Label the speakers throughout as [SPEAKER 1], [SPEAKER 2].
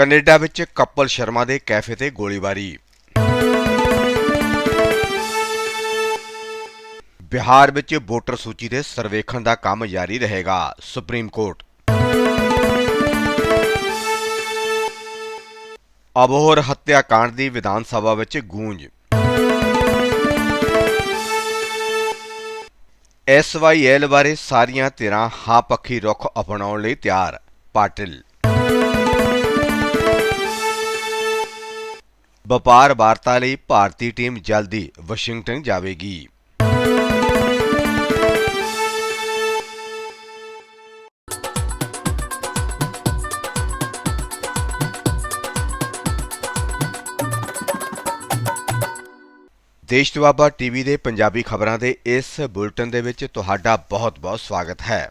[SPEAKER 1] Canada ਵਿੱਚ ਕਪਲ ਸ਼ਰਮਾ ਦੇ cafe ਤੇ ਗੋਲੀਬਾਰੀ। ਬਿਹਾਰ ਵਿੱਚ ਵੋਟਰ ਸੂਚੀ ਦੇ ਸਰਵੇਖਣ ਦਾ ਕੰਮ ਜਾਰੀ ਰਹੇਗਾ, ਸੁਪਰੀਮ ਕੋਰਟ। ਅਬੋਹਰ ਹੱਤਿਆਕਾਂਡ ਦੀ ਵਿਧਾਨ ਸਭਾ ਵਿੱਚ ਗੂੰਜ। ਐਸਵਾਈਐਲ ਬਾਰੇ ਸਾਰੀਆਂ ਧਿਰਾਂ ਹਾਂ ਪੱਖੀ ਰੁਖ ਅਪਣਾਉਣ ਲਈ ਤਿਆਰ, ਪਾਟਿਲ ਵਪਾਰ ਵਾਰਤਾ ਲਈ ਭਾਰਤੀ ਟੀਮ ਜਲਦੀ ਵਾਸ਼ਿੰਗਟਨ ਜਾਵੇਗੀ। ਦੇਸ਼ ਦੁਆਬਾ ਟੀਵੀ ਦੇ ਪੰਜਾਬੀ ਖਬਰਾਂ ਦੇ ਇਸ ਬੁਲੇਟਿਨ ਦੇ ਵਿੱਚ ਤੁਹਾਡਾ ਬਹੁਤ-ਬਹੁਤ ਸਵਾਗਤ ਹੈ।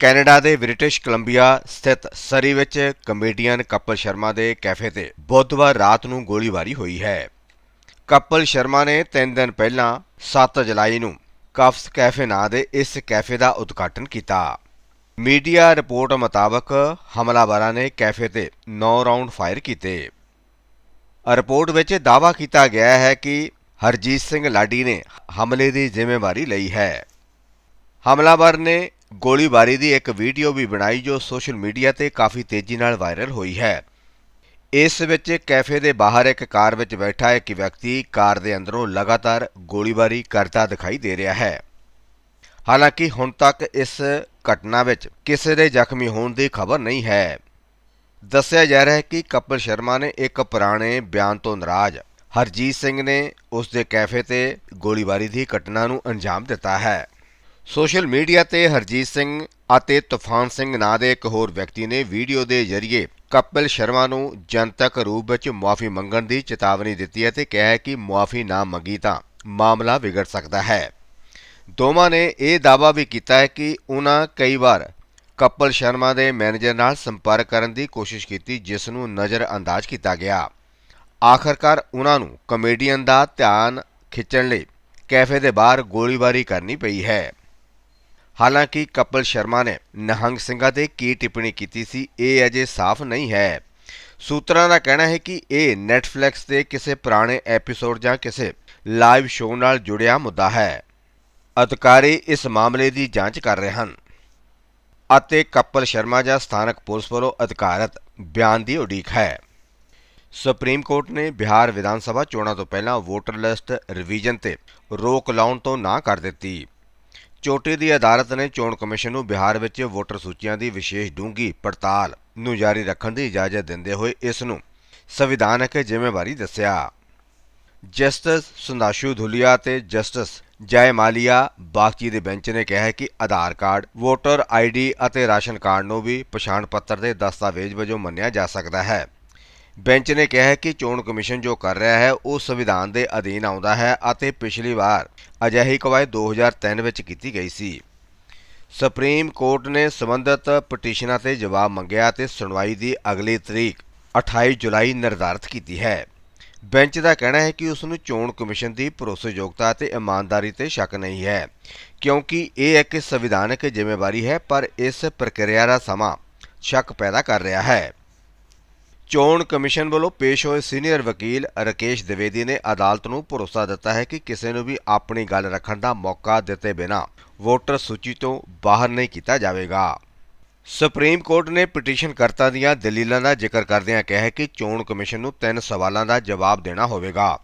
[SPEAKER 1] ਕੈਨੇਡਾ ਦੇ ਬ੍ਰਿਟਿਸ਼ ਕੋਲੰਬੀਆ ਸਥਿਤ ਸਰੀ ਵਿੱਚ ਕਮੇਡੀਅਨ ਕਪਲ ਸ਼ਰਮਾ ਦੇ ਕੈਫੇ ਤੇ ਬੁੱਧਵਾਰ ਰਾਤ ਨੂੰ ਗੋਲੀਬਾਰੀ ਹੋਈ ਹੈ। ਕਪਲ ਸ਼ਰਮਾ ਨੇ 3 ਦਿਨ ਪਹਿਲਾਂ 7 ਜੁਲਾਈ ਨੂੰ ਕਫਸ ਕੈਫੇ ਨਾਂ ਦੇ ਇਸ ਕੈਫੇ ਦਾ ਉਦਘਾਟਨ ਕੀਤਾ। ਮੀਡੀਆ ਰਿਪੋਰਟ ਮੁਤਾਬਕ ਹਮਲਾਵਰਾਂ ਨੇ ਕੈਫੇ ਤੇ 9 ਰਾਉਂਡ ਫਾਇਰ ਕੀਤੇ। ਰਿਪੋਰਟ ਵਿੱਚ ਦਾਅਵਾ ਕੀਤਾ ਗਿਆ ਹੈ ਕਿ ਹਰਜੀਤ ਸਿੰਘ ਲਾਡੀ ਨੇ ਹਮਲੇ ਦੀ ਜ਼ਿੰਮੇਵਾਰੀ ਲਈ ਹੈ। ਹਮਲਾਵਰ ਨੇ ਗੋਲੀਬਾਰੀ ਦੀ ਇੱਕ ਵੀਡੀਓ ਵੀ ਬਣਾਈ ਜੋ ਸੋਸ਼ਲ ਮੀਡੀਆ ਤੇ ਕਾਫੀ ਤੇਜ਼ੀ ਨਾਲ ਵਾਇਰਲ ਹੋਈ ਹੈ। ਇਸ ਵਿੱਚ ਕੈਫੇ ਦੇ ਬਾਹਰ ਇੱਕ ਕਾਰ ਵਿੱਚ ਬੈਠਾ ਇੱਕ ਵਿਅਕਤੀ ਕਾਰ ਦੇ ਅੰਦਰੋਂ ਲਗਾਤਾਰ ਗੋਲੀਬਾਰੀ ਕਰਦਾ ਦਿਖਾਈ ਦੇ ਰਿਹਾ ਹੈ। ਹਾਲਾਂਕਿ ਹੁਣ ਤੱਕ ਇਸ ਘਟਨਾ ਵਿੱਚ ਕਿਸੇ ਦੇ ਜ਼ਖਮੀ ਹੋਣ ਦੀ ਖਬਰ ਨਹੀਂ ਹੈ। ਦੱਸਿਆ ਜਾ ਰਿਹਾ ਹੈ ਕਿ ਕਪਿਲ ਸ਼ਰਮਾ ਨੇ ਇੱਕ ਪੁਰਾਣੇ ਬਿਆਨ ਤੋਂ ਨਾਰਾਜ਼। ਹਰਜੀਤ ਸਿੰਘ ਨੇ ਉਸ ਦੇ ਕੈਫੇ ਤੇ ਗੋਲੀਬਾਰੀ ਦੀ ਘਟਨਾ ਨੂੰ ਅੰਜਾਮ ਦਿੱਤਾ ਹੈ। ਸੋਸ਼ਲ ਮੀਡੀਆ ਤੇ ਹਰਜੀਤ ਸਿੰਘ ਅਤੇ ਤੂਫਾਨ ਸਿੰਘ ਨਾਂ ਦੇ ਇੱਕ ਹੋਰ ਵਿਅਕਤੀ ਨੇ ਵੀਡੀਓ ਦੇ ਜ਼ਰੀਏ ਕਪਿਲ ਸ਼ਰਮਾ ਨੂੰ ਜਨਤਕ ਰੂਪ ਵਿੱਚ ਮੁਆਫੀ ਮੰਗਣ ਦੀ ਚੇਤਾਵਨੀ ਦਿੱਤੀ ਹੈ ਤੇ ਕਿਹਾ ਹੈ ਕਿ ਮੁਆਫੀ ਨਾ ਮੰਗੀ ਤਾਂ ਮਾਮਲਾ ਵਿਗੜ ਸਕਦਾ ਹੈ। ਦੋਵਾਂ ਨੇ ਇਹ ਦਾਅਵਾ ਵੀ ਕੀਤਾ ਹੈ ਕਿ ਉਹਨਾਂ ਕਈ ਵਾਰ ਕਪਿਲ ਸ਼ਰਮਾ ਦੇ ਮੈਨੇਜਰ ਨਾਲ ਸੰਪਰਕ ਕਰਨ ਦੀ ਕੋਸ਼ਿਸ਼ ਕੀਤੀ, ਜਿਸ ਨੂੰ ਨਜ਼ਰ ਅੰਦਾਜ਼ ਕੀਤਾ ਗਿਆ। ਆਖਰਕਾਰ ਉਹਨਾਂ ਨੂੰ ਕਮੇਡੀਅਨ ਦਾ ਧਿਆਨ ਖਿੱਚਣ ਲਈ ਕੈਫੇ ਦੇ ਬਾਹਰ ਗੋਲੀਬਾਰੀ ਕਰਨੀ ਪਈ ਹੈ। ਹਾਲਾਂਕਿ ਕਪਲ ਸ਼ਰਮਾ ਨੇ ਨਿਹੰਗ ਸਿੰਘਾਂ ਤੇ ਕੀ ਟਿੱਪਣੀ ਕੀਤੀ ਸੀ, ਇਹ ਅਜੇ ਸਾਫ਼ ਨਹੀਂ ਹੈ। ਸੂਤਰਾਂ ਦਾ ਕਹਿਣਾ ਹੈ ਕਿ ਇਹ ਨੈਟਫਲਿਕਸ ਦੇ ਕਿਸੇ ਪੁਰਾਣੇ ਐਪੀਸੋਡ ਜਾਂ ਕਿਸੇ ਲਾਈਵ ਸ਼ੋਅ ਨਾਲ ਜੁੜਿਆ ਮੁੱਦਾ ਹੈ। ਅਧਿਕਾਰੀ ਇਸ ਮਾਮਲੇ ਦੀ ਜਾਂਚ ਕਰ ਰਹੇ ਹਨ ਅਤੇ ਕਪਲ ਸ਼ਰਮਾ ਜਾਂ ਸਥਾਨਕ ਪੁਲਿਸ ਵੱਲੋਂ ਅਧਿਕਾਰਤ ਬਿਆਨ ਦੀ ਉਡੀਕ ਹੈ। ਸੁਪਰੀਮ ਕੋਰਟ ਨੇ ਬਿਹਾਰ ਵਿਧਾਨ ਸਭਾ ਚੋਣਾਂ ਤੋਂ ਪਹਿਲਾਂ ਵੋਟਰ ਲਿਸਟ ਰਿਵੀਜ਼ਨ ਤੇ ਰੋਕ ਲਾਉਣ ਤੋਂ ਨਾ ਕਰ ਦਿੱਤੀ। ਚੋਟੀ ਦੀ ਅਦਾਲਤ ਨੇ ਚੋਣ ਕਮਿਸ਼ਨ ਨੂੰ ਬਿਹਾਰ ਵਿੱਚ ਵੋਟਰ ਸੂਚੀਆਂ ਦੀ ਵਿਸ਼ੇਸ਼ ਡੂੰਘੀ ਪੜਤਾਲ ਨੂੰ ਜਾਰੀ ਰੱਖਣ ਦੀ ਇਜਾਜ਼ਤ ਦਿੰਦੇ ਹੋਏ ਇਸ ਨੂੰ ਸੰਵਿਧਾਨਕ ਜ਼ਿੰਮੇਵਾਰੀ ਦੱਸਿਆ। ਜਸਟਿਸ ਸੁਨਾਸ਼ੂ ਧੁਲੀਆ ਤੇ ਜਸਟਿਸ ਜੈਮਾਲੀਆ ਬਾਗਚੀ ਦੇ ਬੈਂਚ ਨੇ ਕਿਹਾ ਹੈ ਕਿ ਆਧਾਰ ਕਾਰਡ, ਵੋਟਰ ਆਈਡੀ ਅਤੇ ਰਾਸ਼ਨ ਕਾਰਡ ਨੂੰ ਵੀ ਪਛਾਣ ਪੱਤਰ ਦੇ ਦਸਤਾਵੇਜ਼ ਵਜੋਂ ਮੰਨਿਆ ਜਾ ਸਕਦਾ ਹੈ। ਬੈਂਚ ਨੇ ਕਿਹਾ ਹੈ ਕਿ ਚੋਣ ਕਮਿਸ਼ਨ ਜੋ ਕਰ ਰਿਹਾ ਹੈ, ਉਹ ਸੰਵਿਧਾਨ ਦੇ ਅਧੀਨ ਆਉਂਦਾ ਹੈ ਅਤੇ ਪਿਛਲੀ ਵਾਰ ਅਜਿਹੀ ਕਵਾਇਦ 2003 ਵਿੱਚ ਕੀਤੀ ਗਈ ਸੀ। ਸੁਪਰੀਮ ਕੋਰਟ ਨੇ ਸਬੰਧਤ ਪਟੀਸ਼ਨਾਂ ਤੇ ਜਵਾਬ ਮੰਗਿਆ ਤੇ ਸੁਣਵਾਈ ਦੀ ਅਗਲੀ ਤਰੀਕ 28 ਜੁਲਾਈ, ਨਿਰਧਾਰਤ ਕੀਤੀ ਹੈ। ਬੈਂਚ ਦਾ ਕਹਿਣਾ ਹੈ ਕਿ ਉਸ ਨੂੰ ਚੋਣ ਕਮਿਸ਼ਨ ਦੀ ਭਰੋਸੇਯੋਗਤਾ ਅਤੇ ਇਮਾਨਦਾਰੀ ਤੇ ਸ਼ੱਕ ਨਹੀਂ ਹੈ, ਕਿਉਂਕਿ ਇਹ ਇੱਕ ਸੰਵਿਧਾਨਕ ਜ਼ਿੰਮੇਵਾਰੀ ਹੈ, ਪਰ ਇਸ ਪ੍ਰਕਿਰਿਆ ਦਾ ਸਮਾਂ ਸ਼ੱਕ ਪੈਦਾ ਕਰ ਰਿਹਾ ਹੈ। ਚੋਣ ਕਮਿਸ਼ਨ ਵੱਲੋਂ ਪੇਸ਼ ਹੋਏ ਸੀਨੀਅਰ ਵਕੀਲ ਰਕੇਸ਼ ਦਵੇਦੀ ਨੇ ਅਦਾਲਤ ਨੂੰ ਭਰੋਸਾ ਦਿੱਤਾ ਹੈ ਕਿ ਕਿਸੇ ਨੂੰ ਵੀ ਆਪਣੀ ਗੱਲ ਰੱਖਣ ਦਾ ਮੌਕਾ ਦਿੱਤੇ ਬਿਨਾਂ ਵੋਟਰ ਸੂਚੀ ਤੋਂ ਬਾਹਰ ਨਹੀਂ ਕੀਤਾ ਜਾਵੇਗਾ। ਸੁਪਰੀਮ ਕੋਰਟ ਨੇ ਪਟੀਸ਼ਨ ਕਰਤਾ ਦੀਆਂ ਦਲੀਲਾਂ ਦਾ ਜ਼ਿਕਰ ਕਰਦਿਆਂ ਕਿਹਾ ਹੈ ਕਿ ਚੋਣ ਕਮਿਸ਼ਨ ਨੂੰ ਤਿੰਨ ਸਵਾਲਾਂ ਦਾ ਜਵਾਬ ਦੇਣਾ ਹੋਵੇਗਾ,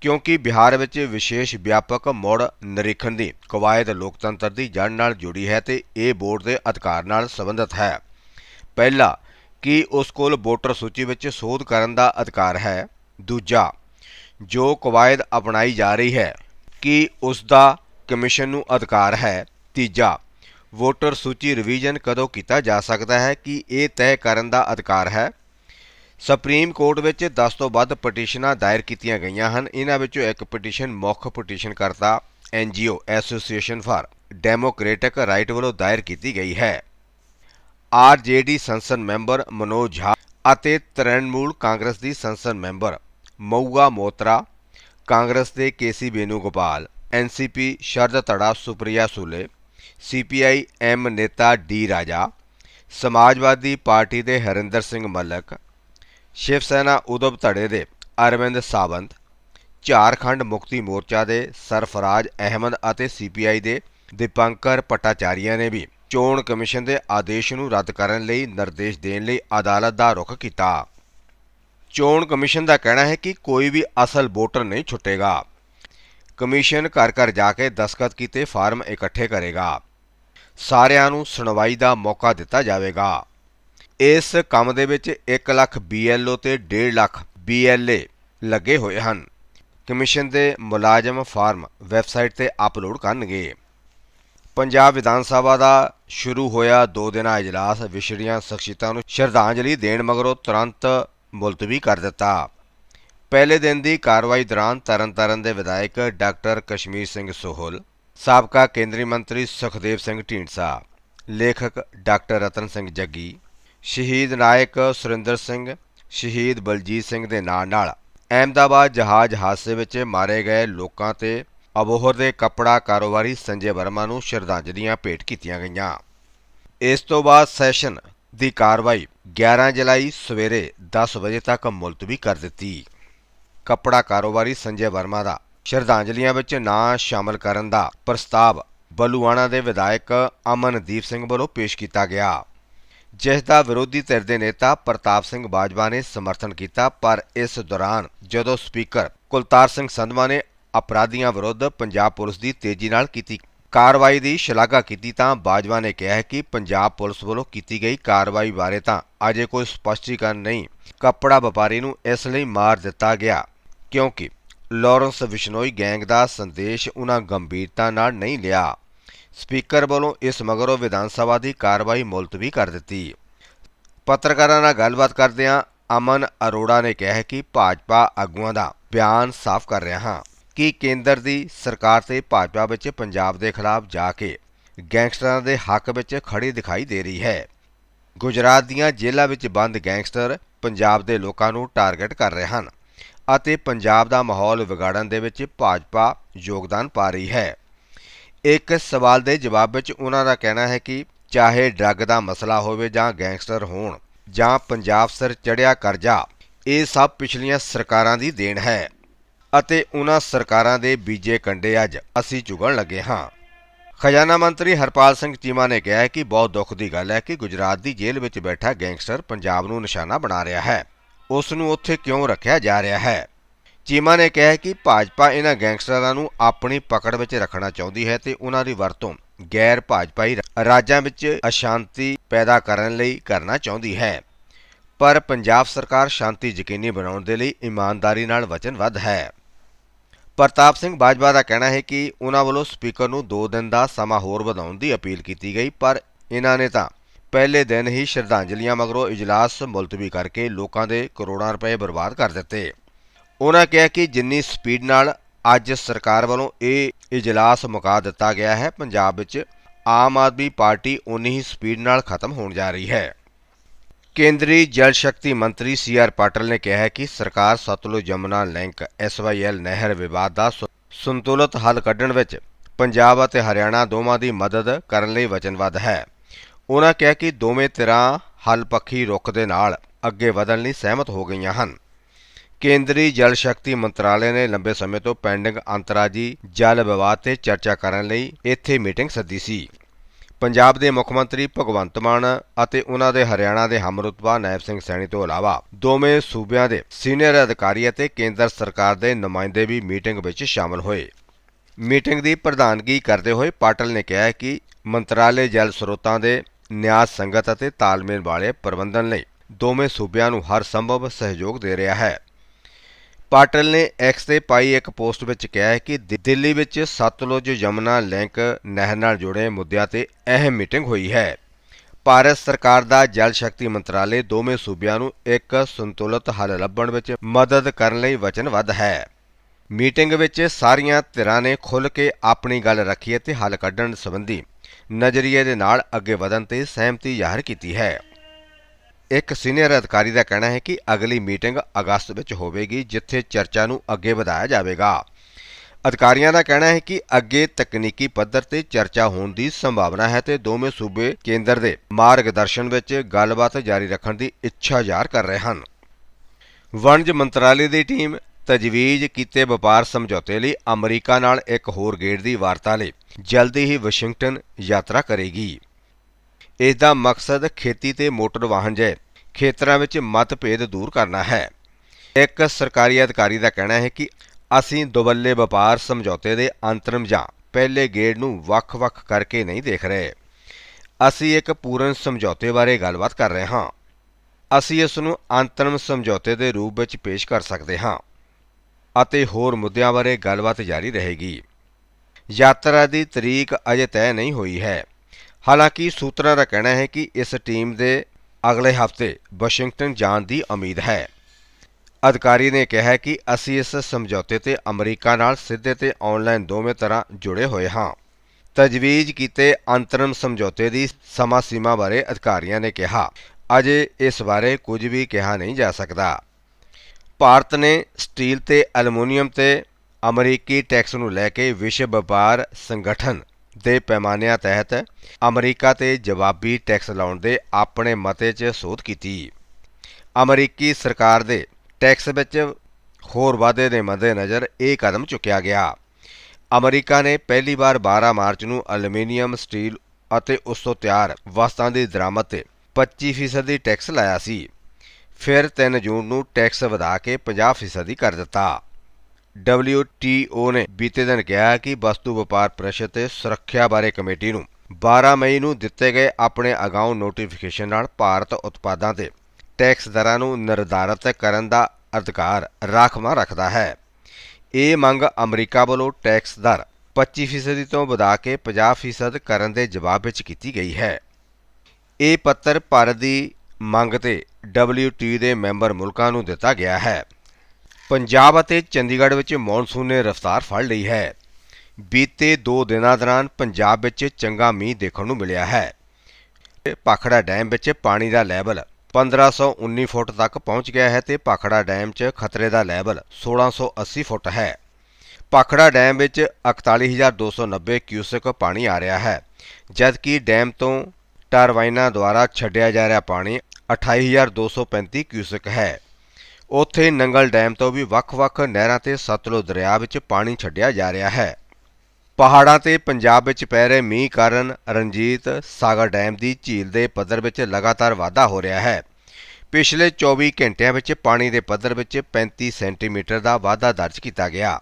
[SPEAKER 1] ਕਿਉਂਕਿ ਬਿਹਾਰ ਵਿੱਚ ਵਿਸ਼ੇਸ਼ ਵਿਆਪਕ ਮੋੜ ਨਿਰੀਖਣ ਦੀ ਕਵਾਇਦ ਲੋਕਤੰਤਰ ਦੀ ਜੜ ਨਾਲ ਜੁੜੀ ਹੈ ਤੇ ਇਹ ਬੋਰਡ ਦੇ ਅਧਿਕਾਰ ਨਾਲ ਸੰਬੰਧਿਤ ਹੈ। ਪਹਿਲਾ ਕਿ ਉਸ ਕੋਲ ਵੋਟਰ ਸੂਚੀ ਵਿੱਚ ਸੋਧ ਕਰਨ ਦਾ ਅਧਿਕਾਰ ਹੈ। ਦੂਜਾ, ਜੋ ਕਵਾਇਦ ਅਪਣਾਈ ਜਾ ਰਹੀ ਹੈ ਕਿ ਉਸ ਦਾ ਕਮਿਸ਼ਨ ਨੂੰ ਅਧਿਕਾਰ ਹੈ। ਤੀਜਾ, ਵੋਟਰ ਸੂਚੀ ਰਿਵੀਜ਼ਨ ਕਦੋਂ ਕੀਤਾ ਜਾ ਸਕਦਾ ਹੈ ਕਿ ਇਹ ਤੈਅ ਕਰਨ ਦਾ ਅਧਿਕਾਰ ਹੈ? ਸੁਪਰੀਮ ਕੋਰਟ ਵਿੱਚ 10 ਤੋਂ ਵੱਧ ਪਟੀਸ਼ਨਾਂ ਦਾਇਰ ਕੀਤੀਆਂ ਗਈਆਂ ਹਨ। ਇਹਨਾਂ ਵਿੱਚੋਂ ਇੱਕ ਪਟੀਸ਼ਨ ਮੁੱਖ ਪਟੀਸ਼ਨਕਰਤਾ NGO association for democratic right ਵੱਲੋਂ ਦਾਇਰ ਕੀਤੀ ਗਈ ਹੈ। ਆਰਜੇਡੀ ਸੰਸਦ ਮੈਂਬਰ ਮਨੋਜ ਝਾ ਅਤੇ ਤ੍ਰਿਣਮੂਲ ਕਾਂਗਰਸ ਦੀ ਸੰਸਦ ਮੈਂਬਰ ਮਊਗਾ ਮੋਤਰਾ, ਕਾਂਗਰਸ ਦੇ ਕੇਸੀ ਬੇਨੂਗੋਪਾਲ ਐਨਸੀਪੀ ਸ਼ਰਦ ਧੜਾ ਸੁਪ੍ਰਿਆ ਸੂਲੇ ਸੀਪੀਆਈ ਐਮ ਨੇਤਾ ਡੀ ਰਾਜਾ, ਸਮਾਜਵਾਦੀ ਪਾਰਟੀ ਦੇ ਹਰਿੰਦਰ ਸਿੰਘ ਮਲਕ, ਸ਼ਿਵ ਸੈਨਾ ਉਦਵ ਧੜੇ ਦੇ ਅਰਵਿੰਦ ਸਾਵੰਤ, ਝਾਰਖੰਡ ਮੁਕਤੀ ਮੋਰਚਾ ਦੇ ਸਰਫਰਾਜ਼ ਅਹਿਮਦ ਅਤੇ ਸੀਪੀਆਈ ਦੇ ਦੀਪੰਕਰ ਭੱਟਾਚਾਰੀਆ ਨੇ ਵੀ ਚੋਣ ਕਮਿਸ਼ਨ ਦੇ ਆਦੇਸ਼ ਨੂੰ ਰੱਦ ਕਰਨ ਲਈ ਨਿਰਦੇਸ਼ ਦੇਣ ਲਈ ਅਦਾਲਤ ਦਾ ਰੁਖ ਕੀਤਾ। ਚੋਣ ਕਮਿਸ਼ਨ ਦਾ ਕਹਿਣਾ ਹੈ ਕਿ ਕੋਈ ਵੀ ਅਸਲ ਵੋਟਰ ਨਹੀਂ ਛੁੱਟੇਗਾ। ਕਮਿਸ਼ਨ ਘਰ ਘਰ ਜਾ ਕੇ ਦਸਖਤ ਕੀਤੇ ਫਾਰਮ ਇਕੱਠੇ ਕਰੇਗਾ। ਸਾਰਿਆਂ ਨੂੰ ਸੁਣਵਾਈ ਦਾ ਮੌਕਾ ਦਿੱਤਾ ਜਾਵੇਗਾ। ਇਸ ਕੰਮ ਦੇ ਵਿੱਚ 1 ਲੱਖ BLO ਤੇ 1.5 ਲੱਖ BLA ਲੱਗੇ ਹੋਏ ਹਨ। ਕਮਿਸ਼ਨ ਦੇ ਮੁਲਾਜ਼ਮ ਫਾਰਮ ਵੈਬਸਾਈਟ ਤੇ ਅਪਲੋਡ ਕਰਨਗੇ। ਪੰਜਾਬ ਵਿਧਾਨ ਸਭਾ ਦਾ ਸ਼ੁਰੂ ਹੋਇਆ ਦੋ ਦਿਨਾਂ ਇਜਲਾਸ, ਵਿਛੜੀਆਂ ਸ਼ਖਸੀਅਤਾਂ ਨੂੰ ਸ਼ਰਧਾਂਜਲੀ ਦੇਣ ਮਗਰੋਂ ਤੁਰੰਤ ਮੁਲਤਵੀ ਕਰ ਦਿੱਤਾ। ਪਹਿਲੇ ਦਿਨ ਦੀ ਕਾਰਵਾਈ ਦੌਰਾਨ ਤਰਨਤਾਰਨ ਦੇ ਵਿਧਾਇਕ ਡਾਕਟਰ ਕਸ਼ਮੀਰ ਸਿੰਘ ਸੋਹਲ, ਸਾਬਕਾ ਕੇਂਦਰੀ ਮੰਤਰੀ ਸੁਖਦੇਵ ਸਿੰਘ ਢੀਂਡਸਾ, ਲੇਖਕ ਡਾਕਟਰ ਰਤਨ ਸਿੰਘ ਜੱਗੀ, ਸ਼ਹੀਦ ਨਾਇਕ ਸੁਰਿੰਦਰ ਸਿੰਘ, ਸ਼ਹੀਦ ਬਲਜੀਤ ਸਿੰਘ ਦੇ ਨਾਂ ਨਾਲ ਅਹਿਮਦਾਬਾਦ ਜਹਾਜ਼ ਹਾਦਸੇ ਵਿੱਚ ਮਾਰੇ ਗਏ ਲੋਕਾਂ ਤੇ ਅਬੋਹਰ ਦੇ ਕੱਪੜਾ ਕਾਰੋਬਾਰੀ ਸੰਜੇ ਵਰਮਾ ਨੂੰ ਸ਼ਰਧਾਂਜਲੀਆਂ ਭੇਟ ਕੀਤੀਆਂ ਗਈਆਂ। ਇਸ ਤੋਂ ਬਾਅਦ ਸੈਸ਼ਨ ਦੀ ਕਾਰਵਾਈ 11 ਜੁਲਾਈ ਸਵੇਰੇ 10 ਵਜੇ ਤੱਕ ਮੁਲਤਵੀ ਕਰ ਦਿੱਤੀ। ਕੱਪੜਾ ਕਾਰੋਬਾਰੀ ਸੰਜੇ ਵਰਮਾ ਦਾ ਸ਼ਰਧਾਂਜਲੀਆਂ ਵਿੱਚ ਨਾਂ ਸ਼ਾਮਲ ਕਰਨ ਦਾ ਪ੍ਰਸਤਾਵ ਬਲੂਆਣਾ ਦੇ ਵਿਧਾਇਕ ਅਮਨਦੀਪ ਸਿੰਘ ਵੱਲੋਂ ਪੇਸ਼ ਕੀਤਾ ਗਿਆ। ਜਿਸ ਦਾ ਵਿਰੋਧੀ ਧਿਰ ਦੇ ਨੇਤਾ ਪ੍ਰਤਾਪ ਸਿੰਘ ਬਾਜਵਾ ਨੇ ਸਮਰਥਨ ਕੀਤਾ, ਪਰ ਇਸ ਦੌਰਾਨ ਜਦੋਂ ਸਪੀਕਰ ਕੁਲਤਾਰ ਸਿੰਘ ਸੰਧਵਾ ਨੇ ਅਪਰਾਧੀਆਂ ਵਿਰੁੱਧ ਪੰਜਾਬ ਪੁਲਿਸ ਦੀ ਤੇਜ਼ੀ ਨਾਲ ਕੀਤੀ ਕਾਰਵਾਈ ਦੀ ਸ਼ਲਾਘਾ ਕੀਤੀ ਤਾਂ ਬਾਜਵਾ ਨੇ ਕਿਹਾ ਹੈ ਕਿ ਪੰਜਾਬ ਪੁਲਿਸ ਵੱਲੋਂ ਕੀਤੀ ਗਈ ਕਾਰਵਾਈ ਬਾਰੇ ਤਾਂ ਅਜੇ ਕੋਈ ਸਪਸ਼ਟੀਕਰਨ ਨਹੀਂ। ਕੱਪੜਾ ਵਪਾਰੀ ਨੂੰ ਇਸ ਲਈ ਮਾਰ ਦਿੱਤਾ ਗਿਆ ਕਿਉਂਕਿ ਲਾਰੈਂਸ ਵਿਸ਼ਨੋਈ ਗੈਂਗ ਦਾ ਸੰਦੇਸ਼ ਉਹਨਾਂ ਗੰਭੀਰਤਾ ਨਾਲ ਨਹੀਂ ਲਿਆ। ਸਪੀਕਰ ਵੱਲੋਂ ਇਸ ਮਗਰੋਂ ਵਿਧਾਨ ਸਭਾ ਦੀ ਕਾਰਵਾਈ ਮੁਲਤਵੀ ਕਰ ਦਿੱਤੀ। ਪੱਤਰਕਾਰਾਂ ਨਾਲ ਗੱਲਬਾਤ ਕਰਦਿਆਂ ਅਮਨ ਅਰੋੜਾ ਨੇ ਕਿਹਾ ਕਿ ਭਾਜਪਾ ਆਗੂਆਂ ਦਾ ਬਿਆਨ ਸਾਫ਼ ਕਰ ਰਿਹਾ ਹਾਂ। ਕਿ ਕੇਂਦਰ ਦੀ ਸਰਕਾਰ ਤੇ ਭਾਜਪਾ ਵਿੱਚ ਪੰਜਾਬ ਦੇ ਖਿਲਾਫ ਜਾ ਕੇ ਗੈਂਗਸਟਰਾਂ ਦੇ ਹੱਕ ਵਿੱਚ ਖੜੀ ਦਿਖਾਈ ਦੇ ਰਹੀ ਹੈ। ਗੁਜਰਾਤ ਦੀਆਂ ਜੇਲ੍ਹਾਂ ਵਿੱਚ ਬੰਦ ਗੈਂਗਸਟਰ ਪੰਜਾਬ ਦੇ ਲੋਕਾਂ ਨੂੰ ਟਾਰਗੇਟ ਕਰ ਰਹੇ ਹਨ ਅਤੇ ਪੰਜਾਬ ਦਾ ਮਾਹੌਲ ਵਿਗਾੜਨ ਦੇ ਵਿੱਚ ਭਾਜਪਾ ਯੋਗਦਾਨ ਪਾ ਰਹੀ ਹੈ। ਇੱਕ ਸਵਾਲ ਦੇ ਜਵਾਬ ਵਿੱਚ ਉਹਨਾਂ ਦਾ ਕਹਿਣਾ ਹੈ ਕਿ ਚਾਹੇ ਡਰੱਗ ਦਾ ਮਸਲਾ ਹੋਵੇ ਜਾਂ ਗੈਂਗਸਟਰ ਹੋਣ ਜਾਂ ਪੰਜਾਬ ਸਿਰ ਚੜਿਆ ਕਰਜ਼ਾ, ਇਹ ਸਭ ਪਿਛਲੀਆਂ ਸਰਕਾਰਾਂ ਦੀ ਦੇਣ ਹੈ। ਅਤੇ ਉਹਨਾਂ ਸਰਕਾਰਾਂ ਦੇ ਬੀਜੇ ਕੰਡੇ ਅੱਜ ਅਸੀਂ ਚੁਗਣ ਲੱਗੇ ਹਾਂ। ਖਜ਼ਾਨਾ ਮੰਤਰੀ ਹਰਪਾਲ ਸਿੰਘ ਚੀਮਾ ਨੇ ਕਿਹਾ ਕਿ ਬਹੁਤ ਦੁੱਖ ਦੀ ਗੱਲ ਹੈ ਕਿ ਗੁਜਰਾਤ ਦੀ ਜੇਲ੍ਹ ਵਿੱਚ ਬੈਠਾ ਗੈਂਗਸਟਰ ਪੰਜਾਬ ਨੂੰ ਨਿਸ਼ਾਨਾ ਬਣਾ ਰਿਹਾ ਹੈ। ਉਸ ਨੂੰ ਉੱਥੇ ਕਿਉਂ ਰੱਖਿਆ ਜਾ ਰਿਹਾ ਹੈ? ਚੀਮਾ ਨੇ ਕਿਹਾ ਕਿ ਭਾਜਪਾ ਇਹਨਾਂ ਗੈਂਗਸਟਰਾਂ ਨੂੰ ਆਪਣੀ ਪਕੜ ਵਿੱਚ ਰੱਖਣਾ ਚਾਹੁੰਦੀ ਹੈ ਤੇ ਉਹਨਾਂ ਦੀ ਵਰਤੋਂ ਗੈਰ ਭਾਜਪਾਈ ਰਾਜਾਂ ਵਿੱਚ ਅਸ਼ਾਂਤੀ ਪੈਦਾ ਕਰਨ ਲਈ ਕਰਨਾ ਚਾਹੁੰਦੀ ਹੈ। ਪਰ ਪੰਜਾਬ ਸਰਕਾਰ ਸ਼ਾਂਤੀ ਯਕੀਨੀ ਬਣਾਉਣ ਦੇ ਲਈ ਇਮਾਨਦਾਰੀ ਨਾਲ ਵਚਨਬੱਧ ਹੈ। ਪ੍ਰਤਾਪ ਸਿੰਘ ਬਾਜਵਾ ਦਾ ਕਹਿਣਾ ਹੈ ਕਿ ਉਹਨਾਂ ਵੱਲੋਂ ਸਪੀਕਰ ਨੂੰ 2 ਦਿਨ ਦਾ ਸਮਾਂ ਹੋਰ ਵਧਾਉਣ ਦੀ ਅਪੀਲ ਕੀਤੀ ਗਈ, ਪਰ ਇਹਨਾਂ ਨੇ ਤਾਂ ਪਹਿਲੇ ਦਿਨ ਹੀ ਸ਼ਰਧਾਂਜਲੀਆਂ ਮਗਰੋਂ ਇਜਲਾਸ ਮੁਲਤਵੀ ਕਰਕੇ ਲੋਕਾਂ ਦੇ ਕਰੋੜਾਂ ਰੁਪਏ ਬਰਬਾਦ ਕਰ ਦਿੱਤੇ। ਉਹਨਾਂ ਕਿਹਾ ਕਿ ਜਿੰਨੀ ਸਪੀਡ ਨਾਲ ਅੱਜ ਸਰਕਾਰ ਵੱਲੋਂ ਇਹ ਇਜਲਾਸ ਮੁਕਾ ਦਿੱਤਾ ਗਿਆ ਹੈ, ਪੰਜਾਬ ਵਿੱਚ ਆਮ ਆਦਮੀ ਪਾਰਟੀ ਉਨੀ ਹੀ ਸਪੀਡ ਨਾਲ ਖਤਮ ਹੋਣ ਜਾ ਰਹੀ ਹੈ। ਕੇਂਦਰੀ ਜਲ ਸ਼ਕਤੀ ਮੰਤਰੀ ਸੀ ਆਰ ਪਾਟਲ ਨੇ ਕਿਹਾ ਹੈ ਕਿ ਸਰਕਾਰ ਸਤਲੁਜ ਜਮਨਾ, ਲਿੰਕ ਐਸਵਾਈਐਲ ਨਹਿਰ ਵਿਵਾਦ ਦਾ ਸੁ- ਸੰਤੁਲਿਤ ਹੱਲ ਕੱਢਣ ਵਿੱਚ ਪੰਜਾਬ ਅਤੇ ਹਰਿਆਣਾ ਦੋਵਾਂ ਦੀ ਮਦਦ ਕਰਨ ਲਈ ਵਚਨਬੱਧ ਹੈ। ਉਹਨਾਂ ਕਿਹਾ ਕਿ ਦੋਵੇਂ ਧਿਰਾਂ ਹੱਲ ਪੱਖੀ ਰੁਖ ਦੇ ਨਾਲ ਅੱਗੇ ਵਧਣ ਲਈ ਸਹਿਮਤ ਹੋ ਗਈਆਂ ਹਨ। ਕੇਂਦਰੀ ਜਲ ਸ਼ਕਤੀ ਮੰਤਰਾਲੇ ਨੇ ਲੰਬੇ ਸਮੇਂ ਤੋਂ ਪੈਂਡਿੰਗ ਅੰਤਰਰਾਜੀ ਜਲ ਵਿਵਾਦ ਤੇ ਚਰਚਾ ਕਰਨ ਲਈ ਇੱਥੇ ਮੀਟਿੰਗ ਸੱਦੀ ਸੀ। ਪੰਜਾਬ ਦੇ ਮੁੱਖ ਮੰਤਰੀ ਭਗਵੰਤ ਮਾਨ ਅਤੇ ਉਹਨਾਂ ਦੇ ਹਰਿਆਣਾ ਦੇ ਹਮਰੁਤਬਾ ਨਾਇਬ ਸਿੰਘ ਸੈਣੀ ਤੋਂ ਇਲਾਵਾ ਦੋਵੇਂ ਸੂਬਿਆਂ ਦੇ ਸੀਨੀਅਰ ਅਧਿਕਾਰੀ ਅਤੇ ਕੇਂਦਰ ਸਰਕਾਰ ਦੇ ਨੁਮਾਇੰਦੇ ਵੀ ਮੀਟਿੰਗ ਵਿੱਚ ਸ਼ਾਮਲ ਹੋਏ। ਮੀਟਿੰਗ ਦੀ ਪ੍ਰਧਾਨਗੀ ਕਰਦੇ ਹੋਏ ਪਾਟਲ ਨੇ ਕਿਹਾ ਕਿ ਮੰਤਰਾਲੇ ਜਲ ਸਰੋਤਾਂ ਦੇ ਨਿਆਜ਼ ਸੰਗਤ ਅਤੇ ਤਾਲਮੇਲ ਵਾਲੇ ਪ੍ਰਬੰਧਨ ਲਈ ਦੋਵੇਂ ਸੂਬਿਆਂ ਨੂੰ ਹਰ ਸੰਭਵ ਸਹਿਯੋਗ ਦੇ ਰਿਹਾ ਹੈ। ਪਾਟਿਲ ਨੇ ਐਕਸ ਤੇ ਪਾਈ ਇੱਕ ਪੋਸਟ ਵਿੱਚ ਕਿਹਾ ਹੈ ਕਿ ਦਿੱਲੀ ਵਿੱਚ ਸਤਲੁਜ ਯਮਨਾ ਲਿੰਕ ਨਹਿਰ ਨਾਲ ਜੁੜੇ ਮੁੱਦਿਆਂ ਤੇ ਅਹਿਮ ਮੀਟਿੰਗ ਹੋਈ ਹੈ। ਭਾਰਤ ਸਰਕਾਰ ਦਾ ਜਲ ਸ਼ਕਤੀ ਮੰਤਰਾਲੇ ਦੋਵੇਂ ਸੂਬਿਆਂ ਨੂੰ ਇੱਕ ਸੰਤੁਲਿਤ ਹੱਲ ਲੱਭਣ ਵਿੱਚ ਮਦਦ ਕਰਨ ਲਈ ਵਚਨਬੱਧ ਹੈ। ਮੀਟਿੰਗ ਵਿੱਚ ਸਾਰੀਆਂ ਧਿਰਾਂ ਨੇ ਖੁੱਲ੍ਹ ਕੇ ਆਪਣੀ ਗੱਲ ਰੱਖੀ ਅਤੇ ਹੱਲ ਕੱਢਣ ਸੰਬੰਧੀ ਨਜ਼ਰੀਏ ਦੇ ਨਾਲ ਅੱਗੇ ਵਧਣ ਤੇ ਸਹਿਮਤੀ ਜ਼ਾਹਰ ਕੀਤੀ ਹੈ। ਇੱਕ ਸੀਨੀਅਰ ਅਧਿਕਾਰੀ ਦਾ ਕਹਿਣਾ ਹੈ ਕਿ ਅਗਲੀ ਮੀਟਿੰਗ ਅਗਸਤ ਵਿੱਚ ਹੋਵੇਗੀ, ਜਿੱਥੇ ਚਰਚਾ ਨੂੰ ਅੱਗੇ ਵਧਾਇਆ ਜਾਵੇਗਾ। ਅਧਿਕਾਰੀਆਂ ਦਾ ਕਹਿਣਾ ਹੈ ਕਿ ਅੱਗੇ ਤਕਨੀਕੀ ਪੱਧਰ ਤੇ ਚਰਚਾ ਹੋਣ ਦੀ ਸੰਭਾਵਨਾ ਹੈ ਤੇ ਦੋਵੇਂ ਸੂਬੇ ਕੇਂਦਰ ਦੇ ਮਾਰਗਦਰਸ਼ਨ ਵਿੱਚ ਗੱਲਬਾਤ ਜਾਰੀ ਰੱਖਣ ਦੀ ਇੱਛਾ ਜ਼ਾਹਰ ਕਰ ਰਹੇ ਹਨ। ਵਣਜ ਮੰਤਰਾਲੇ ਦੀ ਟੀਮ ਤਜਵੀਜ਼ ਕੀਤੇ ਵਪਾਰ ਸਮਝੌਤੇ ਲਈ ਅਮਰੀਕਾ ਨਾਲ ਇੱਕ ਹੋਰ ਗੇੜ ਦੀ ਵਾਰਤਾ ਲਈ ਜਲਦੀ ਹੀ ਵਾਸ਼ਿੰਗਟਨ ਯਾਤਰਾ ਕਰੇਗੀ। ਇਸ ਦਾ ਮਕਸਦ ਖੇਤੀ ਤੇ ਮੋਟਰ ਵਾਹਨ ਜਿਹੇ ਖੇਤਰਾਂ ਵਿੱਚ ਮਤਭੇਦ ਦੂਰ ਕਰਨਾ ਹੈ। ਇੱਕ ਸਰਕਾਰੀ ਅਧਿਕਾਰੀ ਦਾ ਕਹਿਣਾ ਹੈ ਕਿ ਅਸੀਂ ਦੁਵੱਲੇ ਵਪਾਰ ਸਮਝੌਤੇ ਦੇ ਅੰਤਰਮ ਜਾਂ ਪਹਿਲੇ ਗੇੜ ਨੂੰ ਵੱਖ-ਵੱਖ ਕਰਕੇ ਨਹੀਂ ਦੇਖ ਰਹੇ। ਅਸੀਂ ਇੱਕ ਪੂਰਨ ਸਮਝੌਤੇ ਬਾਰੇ ਗੱਲਬਾਤ ਕਰ ਰਹੇ ਹਾਂ। ਅਸੀਂ ਇਸ ਨੂੰ ਅੰਤਰਮ ਸਮਝੌਤੇ ਦੇ ਰੂਪ ਵਿੱਚ ਪੇਸ਼ ਕਰ ਸਕਦੇ ਹਾਂ ਅਤੇ ਹੋਰ ਮੁੱਦਿਆਂ ਬਾਰੇ ਗੱਲਬਾਤ ਜਾਰੀ ਰਹੇਗੀ। ਯਾਤਰਾ ਦੀ ਤਰੀਕ ਅਜੇ ਤੈਅ ਨਹੀਂ ਹੋਈ ਹੈ। ਹਾਲਾਂਕਿ ਸੂਤਰਾਂ ਦਾ ਕਹਿਣਾ ਹੈ ਕਿ ਇਸ ਟੀਮ ਦੇ ਅਗਲੇ ਹਫ਼ਤੇ ਵਾਸ਼ਿੰਗਟਨ ਜਾਣ ਦੀ ਉਮੀਦ ਹੈ। ਅਧਿਕਾਰੀ ਨੇ ਕਿਹਾ ਕਿ ਅਸੀਂ ਇਸ ਸਮਝੌਤੇ ਤੇ ਅਮਰੀਕਾ ਨਾਲ ਸਿੱਧੇ ਤੇ ਆਨਲਾਈਨ ਦੋਵੇਂ ਤਰ੍ਹਾਂ ਜੁੜੇ ਹੋਏ ਹਾਂ। ਤਜਵੀਜ਼ ਕੀਤੇ ਅੰਤਰਮ ਸਮਝੌਤੇ ਦੀ ਸਮਾਂ ਸੀਮਾ ਬਾਰੇ ਅਧਿਕਾਰੀਆਂ ਨੇ ਕਿਹਾ। ਅਜੇ ਇਸ ਬਾਰੇ ਕੁਝ ਵੀ ਕਿਹਾ ਨਹੀਂ ਜਾ ਸਕਦਾ। ਭਾਰਤ ਨੇ ਸਟੀਲ ਤੇ ਐਲੂਮੀਨੀਅਮ ਤੇ ਅਮਰੀਕੀ ਟੈਕਸ ਨੂੰ ਲੈ ਕੇ ਵਿਸ਼ਵ ਵਪਾਰ ਸੰਗਠਨ ਦੇ ਪੈਮਾਨਿਆਂ ਤਹਿਤ ਅਮਰੀਕਾ ਤੇ ਜਵਾਬੀ ਟੈਕਸ ਲਾਉਣ ਦੇ ਆਪਣੇ ਮਤੇ 'ਚ ਸੋਧ ਕੀਤੀ। ਅਮਰੀਕੀ ਸਰਕਾਰ ਦੇ ਟੈਕਸ ਵਿੱਚ ਹੋਰ ਵਾਧੇ ਦੇ ਮੱਦੇਨਜ਼ਰ ਇਹ ਕਦਮ ਚੁੱਕਿਆ ਗਿਆ। ਅਮਰੀਕਾ ਨੇ ਪਹਿਲੀ ਵਾਰ 12 ਮਾਰਚ ਨੂੰ ਐਲੂਮੀਨੀਅਮ ਸਟੀਲ ਅਤੇ ਉਸ ਤੋਂ ਤਿਆਰ ਵਸਤਾਂ ਦੀ ਦਰਾਮਦ ਤੇ 25% ਦੀ ਟੈਕਸ ਲਾਇਆ ਸੀ। ਫਿਰ 3 ਜੂਨ ਨੂੰ ਟੈਕਸ ਵਧਾ ਕੇ 50% ਕਰ ਦਿੱਤਾ। WTO ਨੇ ਬੀਤੇ ਦਿਨ ਕਿਹਾ ਕਿ ਵਸਤੂ ਵਪਾਰ ਪ੍ਰੀਸ਼ਦ ਤੇ ਸੁਰੱਖਿਆ ਬਾਰੇ ਕਮੇਟੀ ਨੂੰ 12 ਮਈ ਨੂੰ ਦਿੱਤੇ ਗਏ ਆਪਣੇ ਅਗਾਊਂ ਨੋਟੀਫਿਕੇਸ਼ਨ ਨਾਲ ਭਾਰਤ ਉਤਪਾਦਾਂ ਤੇ ਟੈਕਸ ਦਰਾਂ ਨੂੰ ਨਿਰਧਾਰਤ ਕਰਨ ਦਾ ਅਧਿਕਾਰ ਰਾਖਵਾਂ ਰੱਖਦਾ ਹੈ। ਇਹ ਮੰਗ ਅਮਰੀਕਾ ਵੱਲੋਂ ਟੈਕਸ ਦਰ 25% ਤੋਂ ਵਧਾ ਕੇ 50% ਕਰਨ ਦੇ ਜਵਾਬ ਵਿੱਚ ਕੀਤੀ ਗਈ ਹੈ। ਇਹ ਪੱਤਰ ਭਾਰਤ ਦੀ ਮੰਗ ਤੇ WTO ਦੇ ਮੈਂਬਰ ਮੁਲਕਾਂ ਨੂੰ ਦਿੱਤਾ ਗਿਆ ਹੈ। ਪੰਜਾਬ ਅਤੇ ਚੰਡੀਗੜ੍ਹ ਵਿੱਚ ਮੌਨਸੂਨ ਨੇ ਰਫ਼ਤਾਰ ਫੜ ਲਈ ਹੈ। ਬੀਤੇ 2 ਦਿਨਾਂ ਦੌਰਾਨ ਪੰਜਾਬ ਵਿੱਚ ਚੰਗਾ ਮੀਂਹ ਦੇਖਣ ਨੂੰ ਮਿਲਿਆ ਹੈ। ਪਾਖੜਾ ਡੈਮ ਵਿੱਚ ਪਾਣੀ ਦਾ ਲੈਵਲ 1519 ਫੁੱਟ ਤੱਕ ਪਹੁੰਚ ਗਿਆ ਹੈ ਤੇ ਪਾਖੜਾ ਡੈਮ 'ਚ ਖਤਰੇ ਦਾ ਲੈਵਲ 1680 ਫੁੱਟ ਹੈ। ਪਾਖੜਾ ਡੈਮ ਵਿੱਚ 41290 ਕਿਊਸਕ ਪਾਣੀ ਆ ਰਿਹਾ ਹੈ, ਜਦਕਿ ਡੈਮ ਤੋਂ ਟਰਬਾਈਨਾਂ ਦੁਆਰਾ ਛੱਡਿਆ ਜਾ ਰਿਹਾ ਪਾਣੀ 28235 ਕਿਊਸਕ ਹੈ। ਉੱਥੇ ਨੰਗਲ ਡੈਮ ਤੋਂ ਵੀ ਵੱਖ-ਵੱਖ ਨਹਿਰਾਂ ਤੇ ਸਤਲੁਜ ਦਰਿਆ ਵਿੱਚ ਪਾਣੀ ਛੱਡਿਆ ਜਾ ਰਿਹਾ ਹੈ। ਪਹਾੜਾਂ ਤੇ ਪੰਜਾਬ ਵਿੱਚ ਪੈ ਰਹੇ ਮੀਂਹ ਕਾਰਨ ਰਣਜੀਤ ਸਾਗਰ ਡੈਮ ਦੀ ਝੀਲ ਦੇ ਪੱਧਰ ਵਿੱਚ ਲਗਾਤਾਰ ਵਾਧਾ ਹੋ ਰਿਹਾ ਹੈ। ਪਿਛਲੇ 24 ਘੰਟਿਆਂ ਵਿੱਚ ਪਾਣੀ ਦੇ ਪੱਧਰ ਵਿੱਚ 35 ਸੈਂਟੀਮੀਟਰ ਦਾ ਵਾਧਾ ਦਰਜ ਕੀਤਾ ਗਿਆ।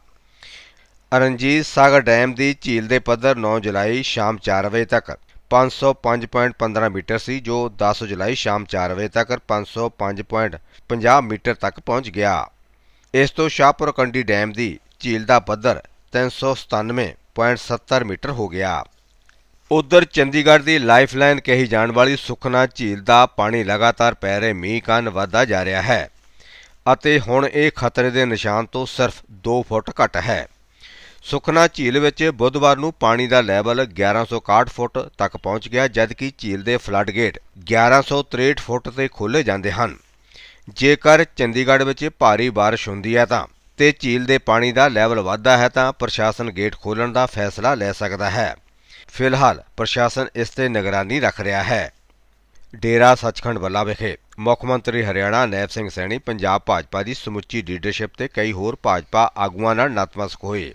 [SPEAKER 1] ਰਣਜੀਤ ਸਾਗਰ ਡੈਮ ਦੀ ਝੀਲ ਦੇ ਪੱਧਰ 9 ਜੁਲਾਈ ਸ਼ਾਮ 4 ਵਜੇ ਤੱਕ 505.15 ਮੀਟਰ ਸੀ, ਜੋ 10 ਜੁਲਾਈ ਸ਼ਾਮ 4 ਵਜੇ ਤੱਕ 505.50 ਮੀਟਰ ਤੱਕ ਪਹੁੰਚ ਗਿਆ। ਇਸ ਤੋਂ ਸ਼ਾਹਪੁਰ ਕੰਡੀ ਡੈਮ ਦੀ ਝੀਲ ਦਾ ਪੱਧਰ 397.70 ਮੀਟਰ ਹੋ ਗਿਆ। ਉਧਰ ਚੰਡੀਗੜ੍ਹ ਦੀ ਲਾਈਫਲਾਈਨ ਕਹੀ ਜਾਣ ਵਾਲੀ ਸੁਖਨਾ ਝੀਲ ਦਾ ਪਾਣੀ ਲਗਾਤਾਰ ਪੈ ਰਹੇ ਮੀਂਹ ਕਾਰਨ ਵਧਦਾ ਜਾ ਰਿਹਾ ਹੈ ਅਤੇ ਹੁਣ ਇਹ ਖਤਰੇ ਦੇ ਨਿਸ਼ਾਨ ਤੋਂ ਸਿਰਫ 2 ਫੁੱਟ ਘੱਟ ਹੈ। ਸੁਖਨਾ ਝੀਲ ਵਿੱਚ ਬੁੱਧਵਾਰ ਨੂੰ ਪਾਣੀ ਦਾ ਲੈਵਲ 1161 ਫੁੱਟ ਤੱਕ ਪਹੁੰਚ ਗਿਆ, ਜਦਕਿ ਝੀਲ ਦੇ ਫਲੱਡ ਗੇਟ 1163 ਫੁੱਟ ਤੇ ਖੋਲੇ ਜਾਂਦੇ ਹਨ। ਜੇਕਰ ਚੰਡੀਗੜ੍ਹ ਵਿੱਚ ਭਾਰੀ ਬਾਰਿਸ਼ ਹੁੰਦੀ ਹੈ ਤਾਂ, ਤੇ ਝੀਲ ਦੇ ਪਾਣੀ ਦਾ ਲੈਵਲ ਵੱਧਦਾ ਹੈ ਤਾਂ ਪ੍ਰਸ਼ਾਸਨ ਗੇਟ ਖੋਲਣ ਦਾ ਫੈਸਲਾ ਲੈ ਸਕਦਾ ਹੈ। ਫਿਲਹਾਲ ਪ੍ਰਸ਼ਾਸਨ ਇਸ ਤੇ ਨਿਗਰਾਨੀ ਰੱਖ ਰਿਹਾ ਹੈ। ਡੇਰਾ ਸੱਚਖੰਡ ਵੱਲਾ ਵਿਖੇ ਮੁੱਖ ਮੰਤਰੀ ਹਰਿਆਣਾ ਨੈਬ ਸਿੰਘ ਸੈਣੀ, ਪੰਜਾਬ ਭਾਜਪਾ ਦੀ ਸਮੁੱਚੀ ਲੀਡਰਸ਼ਿਪ ਤੇ ਕਈ ਹੋਰ ਭਾਜਪਾ ਆਗੂਆਂ ਨਾਲ ਨਤਮਸਤਕ ਹੋਏ।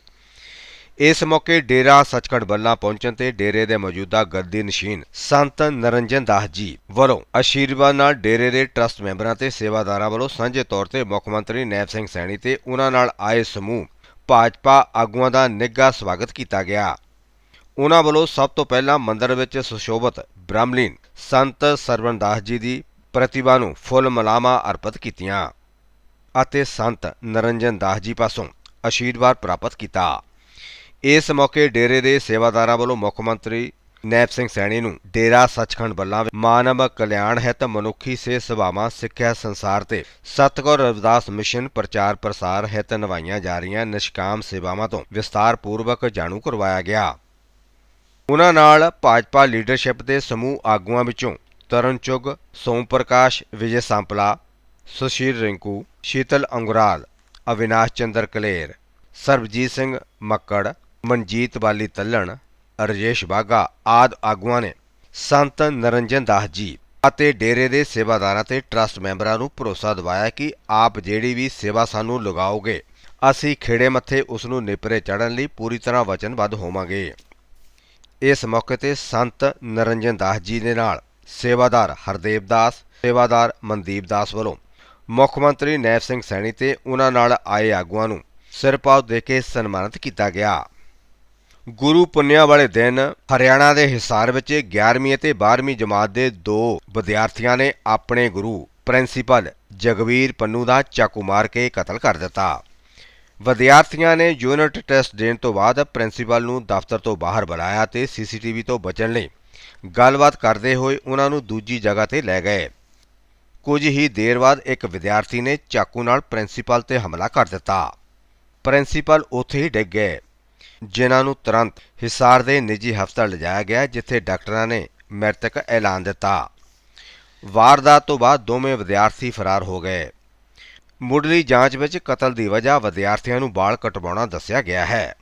[SPEAKER 1] ਇਸ ਮੌਕੇ ਡੇਰਾ ਸੱਚਖੰਡ ਬੱਲਾ ਪਹੁੰਚਣ ਤੇ ਡੇਰੇ ਦੇ ਮੌਜੂਦਾ ਗੱਦੀ ਨਸ਼ੀਨ ਸੰਤ ਨਰਨਜਨ ਦਾਸ ਜੀ ਵੱਲੋਂ ਅਸ਼ੀਰਵਾਦ ਨਾਲ ਡੇਰੇ ਦੇ ਟਰਸਟ ਮੈਂਬਰਾਂ ਤੇ ਸੇਵਾਦਾਰਾਂ ਵੱਲੋਂ ਸਾਂਝੇ ਤੌਰ ਤੇ ਮੁੱਖ ਮੰਤਰੀ ਨੈਬ ਸਿੰਘ ਸੈਣੀ ਤੇ ਉਹਨਾਂ ਨਾਲ ਆਏ ਸਮੂਹ ਭਾਜਪਾ ਆਗੂਆਂ ਦਾ ਨਿੱਘਾ ਸਵਾਗਤ ਕੀਤਾ ਗਿਆ। ਉਹਨਾਂ ਵੱਲੋਂ ਸਭ ਤੋਂ ਪਹਿਲਾਂ ਮੰਦਰ ਵਿੱਚ ਸੁਸ਼ੋਭਿਤ ਬ੍ਰਹਮਲੀਨ ਸੰਤ ਸਰਵਨਦਾਸ ਜੀ ਦੀ ਪ੍ਰਤਿਭਾ ਨੂੰ ਫੁੱਲ ਮਲਾਮਾ ਅਰਪਿਤ ਕੀਤੀਆਂ ਅਤੇ ਸੰਤ ਨਰਨਜਨ ਦਾਸ ਜੀ ਪਾਸੋਂ ਅਸ਼ੀਰਵਾਦ ਪ੍ਰਾਪਤ ਕੀਤਾ। ਇਸ ਮੌਕੇ ਡੇਰੇ ਦੇ ਸੇਵਾਦਾਰਾਂ ਵੱਲੋਂ ਮੁੱਖ ਮੰਤਰੀ ਨੈਬ ਸਿੰਘ ਸੈਣੀ ਨੂੰ ਡੇਰਾ ਸੱਚਖੰਡ ਬੱਲਾ ਮਾਨਵ ਕਲਿਆਣ ਹਿਤ ਮਨੁੱਖੀ ਸਿਹਤ ਸੇਵਾਵਾਂ, ਸਿੱਖਿਆ ਸੰਸਾਰ ਤੇ ਸਤਗੁਰ ਰਵਿਦਾਸ ਮਿਸ਼ਨ ਪ੍ਰਚਾਰ ਪ੍ਰਸਾਰ ਹਿਤ ਨਿਭਾਈਆਂ ਜਾ ਰਹੀਆਂ ਨਿਸ਼ਕਾਮ ਸੇਵਾਵਾਂ ਤੋਂ ਵਿਸਤਾਰ ਪੂਰਵਕ ਜਾਣੂ ਕਰਵਾਇਆ ਗਿਆ। ਉਹਨਾਂ ਨਾਲ ਭਾਜਪਾ ਲੀਡਰਸ਼ਿਪ ਦੇ ਸਮੂਹ ਆਗੂਆਂ ਵਿੱਚੋਂ ਤਰਨ ਚੁੱਗ, ਸੋਮ ਪ੍ਰਕਾਸ਼, ਵਿਜੇ ਸੰਪਲਾ, ਸੁਸ਼ੀਲ ਰਿੰਕੂ, ਸ਼ੀਤਲ ਅੰਗੁਰਾਲ, ਅਵਿਨਾਸ਼ ਚੰਦਰ ਕਲੇਰ, ਸਰਬਜੀਤ ਸਿੰਘ ਮੱਕੜ ਮਨਜੀਤ ਵਾਲੀ ਤੱਲਣ, ਰਜੇਸ਼ ਬਾਗਾ ਆਦ ਆਗੂਆਂ ਨੇ ਸੰਤ ਨਰਨਜਨ ਦਾਸ ਜੀ ਅਤੇ ਡੇਰੇ ਦੇ ਸੇਵਾਦਾਰਾਂ ਤੇ ਟਰਸਟ ਮੈਂਬਰਾਂ ਨੂੰ ਭਰੋਸਾ ਦਿਵਾਇਆ ਕਿ ਆਪ ਜਿਹੜੀ ਵੀ ਸੇਵਾ ਸਾਨੂੰ ਲਗਾਓਗੇ, ਅਸੀਂ ਖੇੜੇ ਮੱਥੇ ਉਸ ਨੂੰ ਨਿਪਰੇ ਚੜਨ ਲਈ ਪੂਰੀ ਤਰ੍ਹਾਂ ਵਚਨਬੱਧ ਹੋਵਾਂਗੇ। ਇਸ ਮੌਕੇ ਤੇ ਸੰਤ ਨਰਿੰਜਨ ਦਾਸ ਜੀ ਦੇ ਨਾਲ ਸੇਵਾਦਾਰ ਹਰਦੇਵ ਦਾਸ, ਸੇਵਾਦਾਰ ਮਨਦੀਪ ਦਾਸ ਵੱਲੋਂ ਮੁੱਖ ਮੰਤਰੀ ਨੈਬ ਸਿੰਘ ਸੈਣੀ ਤੇ ਉਹਨਾਂ ਨਾਲ ਆਏ ਆਗੂਆਂ ਨੂੰ ਸਿਰਪਾਉ ਦੇ ਕੇ ਸਨਮਾਨਿਤ ਕੀਤਾ ਗਿਆ। ਗੁਰੂ ਪੁੰਨਿਆ ਵਾਲੇ ਦਿਨ ਹਰਿਆਣਾ ਦੇ ਹਿਸਾਰ ਵਿੱਚ 11ਵੀਂ ਅਤੇ 12ਵੀਂ ਜਮਾਤ ਦੇ ਦੋ ਵਿਦਿਆਰਥੀਆਂ ਨੇ ਆਪਣੇ ਗੁਰੂ ਪ੍ਰਿੰਸੀਪਲ ਜਗਵੀਰ ਪੰਨੂ ਦਾ ਚਾਕੂ ਮਾਰ ਕੇ ਕਤਲ ਕਰ ਦਿੱਤਾ। ਵਿਦਿਆਰਥੀਆਂ ਨੇ ਯੂਨਿਟ ਟੈਸਟ ਦੇਣ ਤੋਂ ਬਾਅਦ ਪ੍ਰਿੰਸੀਪਲ ਨੂੰ ਦਫ਼ਤਰ ਤੋਂ ਬਾਹਰ ਬੁਲਾਇਆ ਤੇ ਸੀਸੀਟੀਵੀ ਤੋਂ ਬਚਣ ਲਈ ਗੱਲਬਾਤ ਕਰਦੇ ਹੋਏ ਉਹਨਾਂ ਨੂੰ ਦੂਜੀ ਜਗ੍ਹਾ ਤੇ ਲੈ ਗਏ। ਕੁਝ ਹੀ ਦੇਰ ਬਾਅਦ ਇੱਕ ਵਿਦਿਆਰਥੀ ਨੇ ਚਾਕੂ ਨਾਲ ਪ੍ਰਿੰਸੀਪਲ ਤੇ ਹਮਲਾ ਕਰ ਦਿੱਤਾ। ਪ੍ਰਿੰਸੀਪਲ ਉੱਥੇ ਹੀ ਡਿੱਗ ਗਏ। ਜਿਨ੍ਹਾਂ ਨੂੰ ਤੁਰੰਤ ਹਿਸਾਰ ਦੇ ਨਿੱਜੀ ਹਸਪਤਾਲ ਲਿਜਾਇਆ ਗਿਆ, ਜਿੱਥੇ ਡਾਕਟਰਾਂ ਨੇ ਮ੍ਰਿਤਕ ਐਲਾਨ ਦਿੱਤਾ। ਵਾਰਦਾਤ ਤੋਂ ਬਾਅਦ ਦੋਵੇਂ ਵਿਦਿਆਰਥੀ ਫਰਾਰ ਹੋ ਗਏ। ਮੁੱਢਲੀ ਜਾਂਚ ਵਿੱਚ ਕਤਲ ਦੀ ਵਜ੍ਹਾ ਵਿਦਿਆਰਥੀਆਂ ਨੂੰ ਬਾਲ ਕਟਵਾਉਣਾ ਦੱਸਿਆ ਗਿਆ ਹੈ।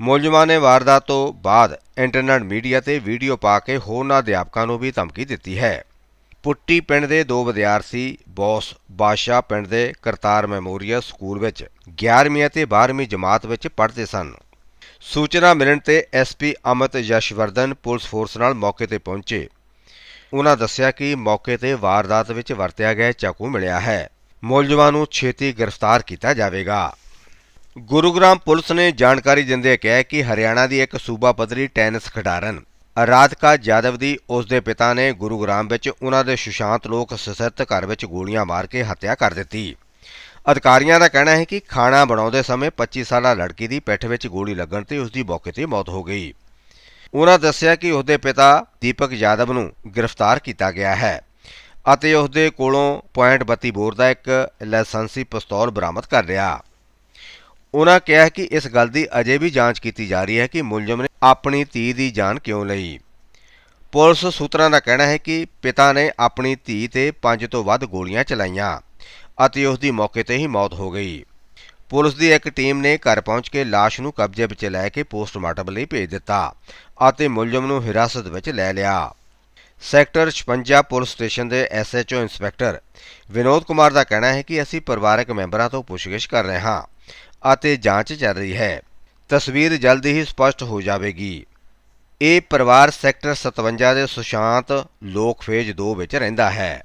[SPEAKER 1] ਮੁਲਜ਼ਮਾਂ ਨੇ ਵਾਰਦਾਤ ਤੋਂ ਬਾਅਦ ਇੰਟਰਨੈਟ ਮੀਡੀਆ ਤੇ ਵੀਡੀਓ ਪਾ ਕੇ ਹੋਰਨਾਂ ਅਧਿਆਪਕਾਂ ਨੂੰ ਵੀ ਧਮਕੀ ਦਿੱਤੀ ਹੈ। ਪੁੱਟੀ ਪਿੰਡ ਦੇ ਦੋ ਵਿਦਿਆਰਥੀ, ਬੌਸ ਬਾਦਸ਼ਾਹ ਪਿੰਡ ਦੇ ਕਰਤਾਰ ਮੈਮੋਰੀਅਲ ਸਕੂਲ ਵਿੱਚ 11ਵੀਂ ਅਤੇ 12ਵੀਂ ਜਮਾਤ ਵਿੱਚ ਪੜ੍ਹਦੇ ਸਨ। ਸੂਚਨਾ ਮਿਲਣ ਤੇ SP Amit Yashvardhan police force ਨਾਲ ਮੌਕੇ ਤੇ ਪਹੁੰਚੇ। ਉਹਨਾਂ ਦੱਸਿਆ ਕਿ ਮੌਕੇ ਤੇ ਵਾਰਦਾਤ ਵਿੱਚ ਵਰਤਿਆ ਗਿਆ ਚਾਕੂ ਮਿਲਿਆ ਹੈ। ਮੁਲਜ਼ਮਾਂ ਨੂੰ ਛੇਤੀ ਗ੍ਰਿਫਤਾਰ ਕੀਤਾ ਜਾਵੇਗਾ। ਗੁਰੂਗ੍ਰਾਮ ਪੁਲਿਸ ਨੇ ਜਾਣਕਾਰੀ ਦਿੰਦੇ ਕਿਹਾ ਕਿ ਹਰਿਆਣਾ ਦੀ ਇੱਕ ਸੂਬਾ ਪੱਧਰੀ ਟੈਨਿਸ ਖਿਡਾਰਨ ਰਾਧਕਾ ਯਾਦਵ ਦੀ ਉਸ ਦੇ ਪਿਤਾ ਨੇ ਗੁਰੂਗ੍ਰਾਮ ਵਿੱਚ ਉਹਨਾਂ ਦੇ ਸੁਸ਼ਾਂਤ ਲੋਕ ਸਥਿਤ ਘਰ ਵਿੱਚ ਗੋਲੀਆਂ ਮਾਰ ਕੇ ਹੱਤਿਆ ਕਰ ਦਿੱਤੀ। ਅਧਿਕਾਰੀਆਂ ਦਾ ਕਹਿਣਾ ਹੈ ਕਿ ਖਾਣਾ ਬਣਾਉਂਦੇ ਸਮੇਂ 25 ਸਾਲਾ ਲੜਕੀ ਦੀ ਪਿੱਠ ਵਿੱਚ ਗੋਲੀ ਲੱਗਣ ਤੇ ਉਸ ਦੀ ਮੌਕੇ ਤੇ ਮੌਤ ਹੋ ਗਈ। ਉਹਨਾਂ ਦੱਸਿਆ ਕਿ ਉਸਦੇ ਪਿਤਾ ਦੀਪਕ ਯਾਦਵ ਨੂੰ ਗ੍ਰਿਫਤਾਰ ਕੀਤਾ ਗਿਆ ਹੈ ਅਤੇ ਉਸਦੇ ਕੋਲੋਂ .32 ਬੋਰ ਦਾ ਇੱਕ ਲਾਇਸੈਂਸੀ ਪਿਸਤੌਲ ਬਰਾਮਦ ਕਰ ਲਿਆ। ਉਹਨਾਂ ਕਿਹਾ ਕਿ ਇਸ ਗੱਲ ਦੀ ਅਜੇ ਵੀ ਜਾਂਚ ਕੀਤੀ ਜਾ ਰਹੀ ਹੈ ਕਿ ਮੁਲਜ਼ਮ ਨੇ ਆਪਣੀ ਧੀ ਦੀ ਜਾਨ ਕਿਉਂ ਲਈ। ਪੁਲਿਸ ਸੂਤਰਾਂ ਦਾ ਕਹਿਣਾ ਹੈ ਕਿ ਪਿਤਾ ਨੇ ਆਪਣੀ ਧੀ ਤੇ ਪੰਜ ਤੋਂ ਵੱਧ ਗੋਲੀਆਂ ਚਲਾਈਆਂ। ਅਤੇ ਉਸ ਦੀ ਮੌਕੇ ਤੇ ਹੀ ਮੌਤ ਹੋ ਗਈ। ਪੁਲਿਸ ਦੀ ਇੱਕ ਟੀਮ ਨੇ ਘਰ ਪਹੁੰਚ ਕੇ ਲਾਸ਼ ਨੂੰ ਕਬਜ਼ੇ ਵਿੱਚ ਲੈ ਕੇ ਪੋਸਟਮਾਰਟਮ ਲਈ ਭੇਜ ਦਿੱਤਾ ਅਤੇ ਮੁਲਜ਼ਮ ਨੂੰ ਹਿਰਾਸਤ ਵਿੱਚ ਲੈ ਲਿਆ। ਸੈਕਟਰ 56 ਪੁਲਿਸ ਸਟੇਸ਼ਨ ਦੇ ਐਸਐਚਓ ਇੰਸਪੈਕਟਰ ਵਿਨੋਦ ਕੁਮਾਰ ਦਾ ਕਹਿਣਾ ਹੈ ਕਿ ਅਸੀਂ ਪਰਿਵਾਰਕ ਮੈਂਬਰਾਂ ਤੋਂ ਪੁੱਛਗਿੱਛ ਕਰ ਰਹੇ ਹਾਂ ਅਤੇ ਜਾਂਚ ਚੱਲ ਰਹੀ ਹੈ। ਤਸਵੀਰ ਜਲਦੀ ਹੀ ਸਪਸ਼ਟ ਹੋ ਜਾਵੇਗੀ। ਇਹ ਪਰਿਵਾਰ ਸੈਕਟਰ 57 ਦੇ ਸੁਸ਼ਾਂਤ ਲੋਕ ਫੇਜ 2 ਵਿੱਚ ਰਹਿੰਦਾ ਹੈ।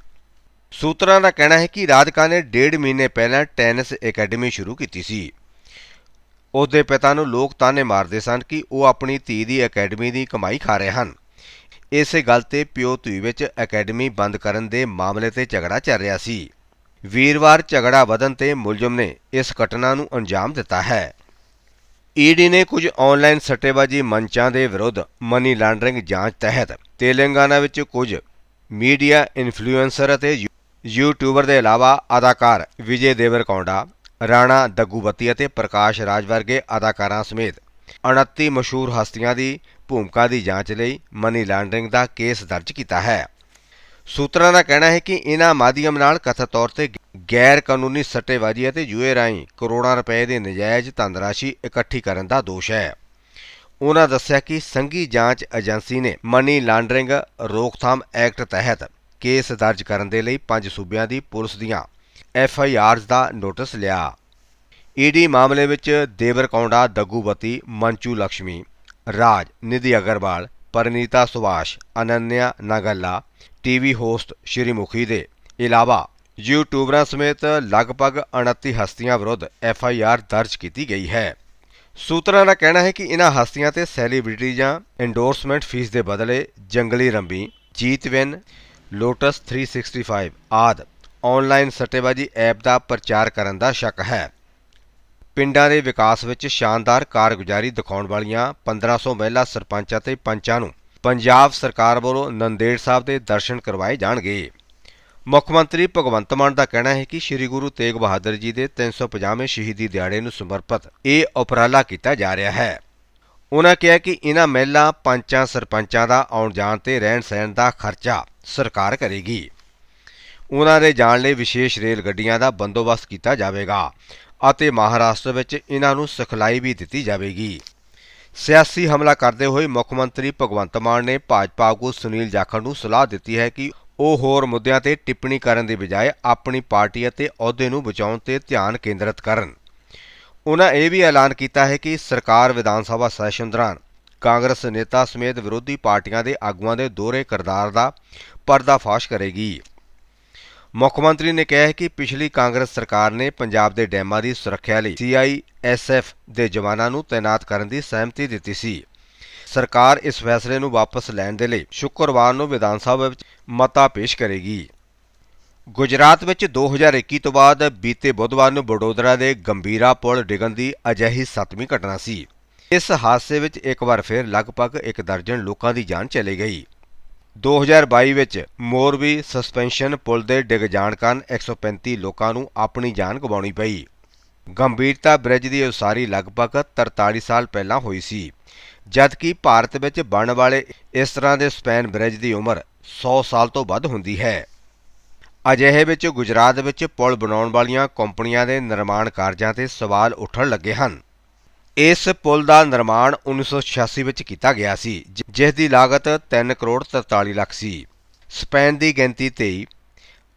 [SPEAKER 1] ਸੂਤਰਾਂ ਦਾ ਕਹਿਣਾ ਹੈ ਕਿ ਰਾਧਿਕਾ ਨੇ ਡੇਢ ਮਹੀਨੇ ਪਹਿਲਾਂ ਟੈਨਿਸ ਅਕੈਡਮੀ ਸ਼ੁਰੂ ਕੀਤੀ ਸੀ। ਉਸ ਦੇ ਪਿਤਾ ਨੂੰ ਲੋਕ ਤਾਨੇ ਮਾਰਦੇ ਸਨ ਕਿ ਉਹ ਆਪਣੀ ਧੀ ਦੀ ਅਕੈਡਮੀ ਦੀ ਕਮਾਈ ਖਾ ਰਹੇ ਹਨ। ਇਸੇ ਗੱਲ ਤੇ ਪਿਓ ਧੀ ਵਿੱਚ ਅਕੈਡਮੀ ਬੰਦ ਕਰਨ ਦੇ ਮਾਮਲੇ ਤੇ ਝਗੜਾ ਚੱਲ ਰਿਹਾ ਸੀ। ਵੀਰਵਾਰ ਝਗੜਾ ਵਧਣ ਤੇ ਮੁਲਜ਼ਮ ਨੇ ਇਸ ਘਟਨਾ ਨੂੰ ਅੰਜਾਮ ਦਿੱਤਾ ਹੈ। ਈਡੀ ਨੇ ਕੁਝ ਆਨਲਾਈਨ ਸੱਟੇਬਾਜ਼ੀ ਮੰਚਾਂ ਦੇ ਵਿਰੁੱਧ ਮਨੀ ਲਾਂਡਰਿੰਗ ਜਾਂਚ ਤਹਿਤ ਤੇਲੰਗਾਨਾ ਵਿੱਚ ਕੁਝ ਮੀਡੀਆ ਇਨਫਲੂਐਂਸਰ ਅਤੇ ਯੂ- ਯੂਟਿਊਬਰ ਦੇ ਇਲਾਵਾ ਅਦਾਕਾਰ ਵਿਜੇ ਦੇਵਰਕੌਂਡਾ, ਰਾਣਾ ਦੱਗੂਬੱਤੀ ਅਤੇ ਪ੍ਰਕਾਸ਼ ਰਾਜ ਵਰਗੇ ਅਦਾਕਾਰਾਂ ਸਮੇਤ 29 ਮਸ਼ਹੂਰ ਹਸਤੀਆਂ ਦੀ ਭੂਮਿਕਾ ਦੀ ਜਾਂਚ ਲਈ ਮਨੀ ਲਾਂਡਰਿੰਗ ਦਾ ਕੇਸ ਦਰਜ ਕੀਤਾ ਹੈ। ਸੂਤਰਾਂ ਦਾ ਕਹਿਣਾ ਹੈ ਕਿ ਇਨ੍ਹਾਂ ਮਾਧਿਅਮ ਨਾਲ ਕਥਿਤ ਤੌਰ ਤੇ ਗੈਰ ਕਾਨੂੰਨੀ ਸੱਟੇਬਾਜ਼ੀ ਅਤੇ ਜੂਏ ਰਾਹੀਂ ਕਰੋੜਾਂ ਰੁਪਏ ਦੀ ਨਜਾਇਜ਼ ਧਨਰਾਸ਼ੀ ਇਕੱਠੀ ਕਰਨ ਦਾ ਦੋਸ਼ ਹੈ। ਉਹਨਾਂ ਦੱਸਿਆ ਕਿ ਸੰਘੀ ਜਾਂਚ ਏਜੰਸੀ ਨੇ ਮਨੀ ਲਾਂਡਰਿੰਗ ਰੋਕਥਾਮ ਐਕਟ ਤਹਿਤ ਕੇਸ ਦਰਜ ਕਰਨ ਦੇ ਲਈ ਪੰਜ ਸੂਬਿਆਂ ਦੀ ਪੁਲਿਸ ਦੀਆਂ ਐਫ ਆਈ ਆਰਜ਼ ਦਾ ਨੋਟਿਸ ਲਿਆ। ਈਡੀ ਮਾਮਲੇ ਵਿੱਚ ਦੇਵਰਕੌਂਡਾ ਦੱਗੂਬਤੀ ਮੰਚੂ ਲక్ష్ਮੀ ਰਾਜ, ਨਿਧੀ Agarwal, Praneetha Subhash, Ananya Nagalla, TV host Sreemukhi ਦੇ ਇਲਾਵਾ ਯੂਟਿਊਬਰਾਂ ਸਮੇਤ ਲਗਭਗ 29 ਹਸਤੀਆਂ ਵਿਰੁੱਧ ਐਫ ਆਈ ਆਰ ਦਰਜ ਕੀਤੀ ਗਈ ਹੈ। ਸੂਤਰਾਂ ਦਾ ਕਹਿਣਾ ਹੈ ਕਿ ਇਨ੍ਹਾਂ ਹਸਤੀਆਂ ਤੇ ਸੈਲੀਬ੍ਰਿਟੀ ਜਾਂ ਐਂਡੋਰਸਮੈਂਟ ਫੀਸ ਦੇ ਬਦਲੇ ਜੰਗਲੀ ਰੰਬੀ ਜੀਤਵਿਨ ਲੋਟਸ 365 ਆਦ। ਆਨਲਾਈਨ ਸੱਟੇਬਾਜ਼ੀ ਐਪ ਦਾ ਪ੍ਰਚਾਰ ਕਰਨ ਦਾ ਸ਼ੱਕ ਹੈ। ਪਿੰਡਾਂ ਦੇ ਵਿਕਾਸ ਵਿੱਚ ਸ਼ਾਨਦਾਰ ਕਾਰਗੁਜ਼ਾਰੀ ਦਿਖਾਉਣ ਵਾਲੀਆਂ 1500 ਮਹਿਲਾ ਸਰਪੰਚਾਂ ਤੇ ਪੰਚਾਂ ਨੂੰ ਪੰਜਾਬ ਸਰਕਾਰ ਵੱਲੋਂ ਨੰਦੇੜ ਸਾਹਿਬ ਦੇ ਦਰਸ਼ਨ ਕਰਵਾਏ ਜਾਣਗੇ। ਮੁੱਖ ਮੰਤਰੀ ਭਗਵੰਤ ਮਾਨ ਦਾ ਕਹਿਣਾ ਹੈ ਕਿ ਸ੍ਰੀ ਗੁਰੂ ਤੇਗ ਬਹਾਦਰ ਜੀ ਦੇ 350ਵੇਂ ਸ਼ਹੀਦੀ ਦਿਹਾੜੇ ਨੂੰ ਸਮਰਪਿਤ ਇਹ ਉਪਰਾਲਾ ਕੀਤਾ ਜਾ ਰਿਹਾ ਹੈ। ਉਹਨਾਂ ਕਿਹਾ ਕਿ ਇਹਨਾਂ ਮਹਿਲਾ ਪੰਚਾਂ ਸਰਪੰਚਾਂ ਦਾ ਆਉਣ ਜਾਣ ਤੇ ਰਹਿਣ ਸਹਿਣ ਦਾ ਖਰਚਾ ਸਰਕਾਰ ਕਰੇਗੀ। ਉਹਨਾਂ ਦੇ ਜਾਣ ਲਈ ਵਿਸ਼ੇਸ਼ ਰੇਲ ਗੱਡੀਆਂ ਦਾ ਬੰਦੋਬਸਤ ਕੀਤਾ ਜਾਵੇਗਾ ਅਤੇ ਮਹਾਰਾਸ਼ਟਰ ਵਿੱਚ ਇਹਨਾਂ ਨੂੰ ਸਿਖਲਾਈ ਵੀ ਦਿੱਤੀ ਜਾਵੇਗੀ। ਸਿਆਸੀ ਹਮਲਾ ਕਰਦੇ ਹੋਏ ਮੁੱਖ ਮੰਤਰੀ ਭਗਵੰਤ ਮਾਨ ਨੇ ਭਾਜਪਾ ਆਗੂ ਸੁਨੀਲ ਜਾਖੜ ਨੂੰ ਸਲਾਹ ਦਿੱਤੀ ਹੈ ਕਿ ਉਹ ਹੋਰ ਮੁੱਦਿਆਂ ਤੇ ਟਿੱਪਣੀ ਕਰਨ ਦੀ ਬਜਾਏ ਆਪਣੀ ਪਾਰਟੀ ਅਤੇ ਅਹੁਦੇ ਨੂੰ ਬਚਾਉਣ ਤੇ ਧਿਆਨ ਕੇਂਦਰਿਤ ਕਰਨ। ਉਨ੍ਹਾਂ ਇਹ ਵੀ ਐਲਾਨ ਕੀਤਾ ਹੈ ਕਿ ਸਰਕਾਰ ਵਿਧਾਨ ਸਭਾ ਸੈਸ਼ਨ ਦੌਰਾਨ ਕਾਂਗਰਸ ਨੇਤਾ ਸਮੇਤ ਵਿਰੋਧੀ ਪਾਰਟੀਆਂ ਦੇ ਆਗੂਆਂ ਦੇ ਦੋਹਰੇ ਕਿਰਦਾਰ ਦਾ ਪਰਦਾਫਾਸ਼ ਕਰੇਗੀ। ਮੁੱਖ ਮੰਤਰੀ ਨੇ ਕਿਹਾ ਕਿ ਪਿਛਲੀ ਕਾਂਗਰਸ ਸਰਕਾਰ ਨੇ ਪੰਜਾਬ ਦੇ ਡੈਮਾਂ ਦੀ ਸੁਰੱਖਿਆ ਲਈ ਸੀਆਈਐਸਐਫ ਦੇ ਜਵਾਨਾਂ ਨੂੰ ਤਾਇਨਾਤ ਕਰਨ ਦੀ ਸਹਿਮਤੀ ਦਿੱਤੀ ਸੀ। ਸਰਕਾਰ ਇਸ ਫੈਸਲੇ ਨੂੰ ਵਾਪਸ ਲੈਣ ਦੇ ਲਈ ਸ਼ੁੱਕਰਵਾਰ ਨੂੰ ਵਿਧਾਨ ਸਭਾ ਵਿੱਚ ਮਤਾ ਪੇਸ਼ ਕਰੇਗੀ। ਗੁਜਰਾਤ ਵਿੱਚ 2021 ਤੋਂ ਬਾਅਦ ਬੀਤੇ ਬੁੱਧਵਾਰ ਨੂੰ ਵਡੋਦਰਾ ਦੇ ਗੰਭੀਰਾ ਪੁਲ ਡਿੱਗਣ ਦੀ ਅਜਿਹੀ ਸੱਤਵੀਂ ਘਟਨਾ ਸੀ। ਇਸ ਹਾਦਸੇ ਵਿੱਚ ਇੱਕ ਵਾਰ ਫਿਰ ਲਗਭਗ ਇੱਕ ਦਰਜਨ ਲੋਕਾਂ ਦੀ ਜਾਨ ਚਲੀ ਗਈ। 2022 ਵਿੱਚ ਮੋਰਬੀ ਸਸਪੈਂਸ਼ਨ ਪੁਲ ਦੇ ਡਿੱਗ ਜਾਣ ਕਾਰਨ 135 ਲੋਕਾਂ ਨੂੰ ਆਪਣੀ ਜਾਨ ਗਵਾਉਣੀ ਪਈ। ਗੰਭੀਰਤਾ ਬ੍ਰਿਜ ਦੀ ਉਸਾਰੀ ਲਗਭਗ 43 ਸਾਲ ਪਹਿਲਾਂ ਹੋਈ ਸੀ, ਜਦਕਿ ਭਾਰਤ ਵਿੱਚ ਬਣ ਵਾਲੇ ਇਸ ਤਰ੍ਹਾਂ ਦੇ ਸਪੈਨ ਬ੍ਰਿਜ ਦੀ ਉਮਰ 100 ਸਾਲ ਤੋਂ ਵੱਧ ਹੁੰਦੀ ਹੈ। ਅਜਿਹੇ ਵਿੱਚ ਗੁਜਰਾਤ ਵਿੱਚ ਪੁਲ ਬਣਾਉਣ ਵਾਲੀਆਂ ਕੰਪਨੀਆਂ ਦੇ ਨਿਰਮਾਣ ਕਾਰਜਾਂ ਤੇ ਸਵਾਲ ਉੱਠਣ ਲੱਗੇ ਹਨ। ਇਸ ਪੁਲ ਦਾ ਨਿਰਮਾਣ 1986 ਵਿੱਚ ਕੀਤਾ ਗਿਆ ਸੀ ਜਿਸ ਦੀ ਲਾਗਤ 3 ਕਰੋੜ 43 ਲੱਖ ਸੀ। ਸਪੈਨ ਦੀ ਗਿਣਤੀ 23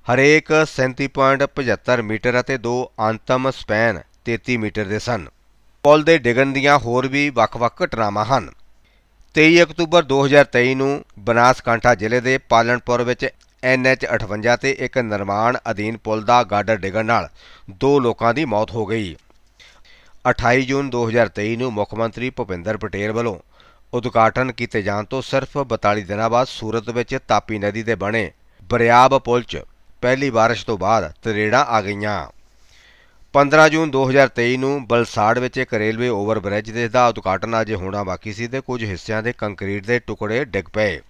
[SPEAKER 1] ਹਰੇਕ 37.75 ਮੀਟਰ ਅਤੇ ਦੋ ਅੰਤਮ ਸਪੈਨ 33 ਮੀਟਰ ਦੇ ਸਨ। ਪੁਲ ਦੇ ਡਿੱਗਣ ਦੀਆਂ ਹੋਰ ਵੀ ਵੱਖ-ਵੱਖ ਘਟਨਾਵਾਂ ਹਨ। 23 ਅਕਤੂਬਰ 2023 ਨੂੰ ਬਨਾਸਕਾਂਠਾ ਜ਼ਿਲ੍ਹੇ ਦੇ ਪਾਲਣਪੁਰ ਵਿੱਚ NH58 ਤੇ ਇੱਕ ਨਿਰਮਾਣ ਅਧੀਨ ਪੁਲ ਦਾ ਗਾਡਰ ਡਿੱਗਣ ਨਾਲ ਦੋ ਲੋਕਾਂ ਦੀ ਮੌਤ ਹੋ ਗਈ। 28 ਜੂਨ 2023 ਨੂੰ ਮੁੱਖ ਮੰਤਰੀ ਭੁਪਿੰਦਰ ਪਟੇਲ ਵੱਲੋਂ ਉਦਘਾਟਨ ਕੀਤੇ ਜਾਣ ਤੋਂ ਸਿਰਫ 42 ਦਿਨਾਂ ਬਾਅਦ ਸੂਰਤ ਵਿੱਚ ਤਾਪੀ ਨਦੀ ਦੇ ਬਣੇ ਬਰਿਆਬ ਪੁਲ 'ਚ ਪਹਿਲੀ ਬਾਰਿਸ਼ ਤੋਂ ਬਾਅਦ ਤਰੇੜਾਂ ਆ ਗਈਆਂ। 15 ਜੂਨ 2023 ਨੂੰ ਬਲਸਾੜ ਵਿੱਚ ਇੱਕ ਰੇਲਵੇ ਓਵਰਬ੍ਰਿਜ ਜਿਸ ਦਾ ਉਦਘਾਟਨ ਅਜੇ ਹੋਣਾ ਬਾਕੀ ਸੀ ਤੇ ਕੁਝ ਹਿੱਸਿਆਂ ਦੇ ਕੰਕਰੀਟ ਦੇ ਟੁਕੜੇ ਡਿੱਗ ਪਏ।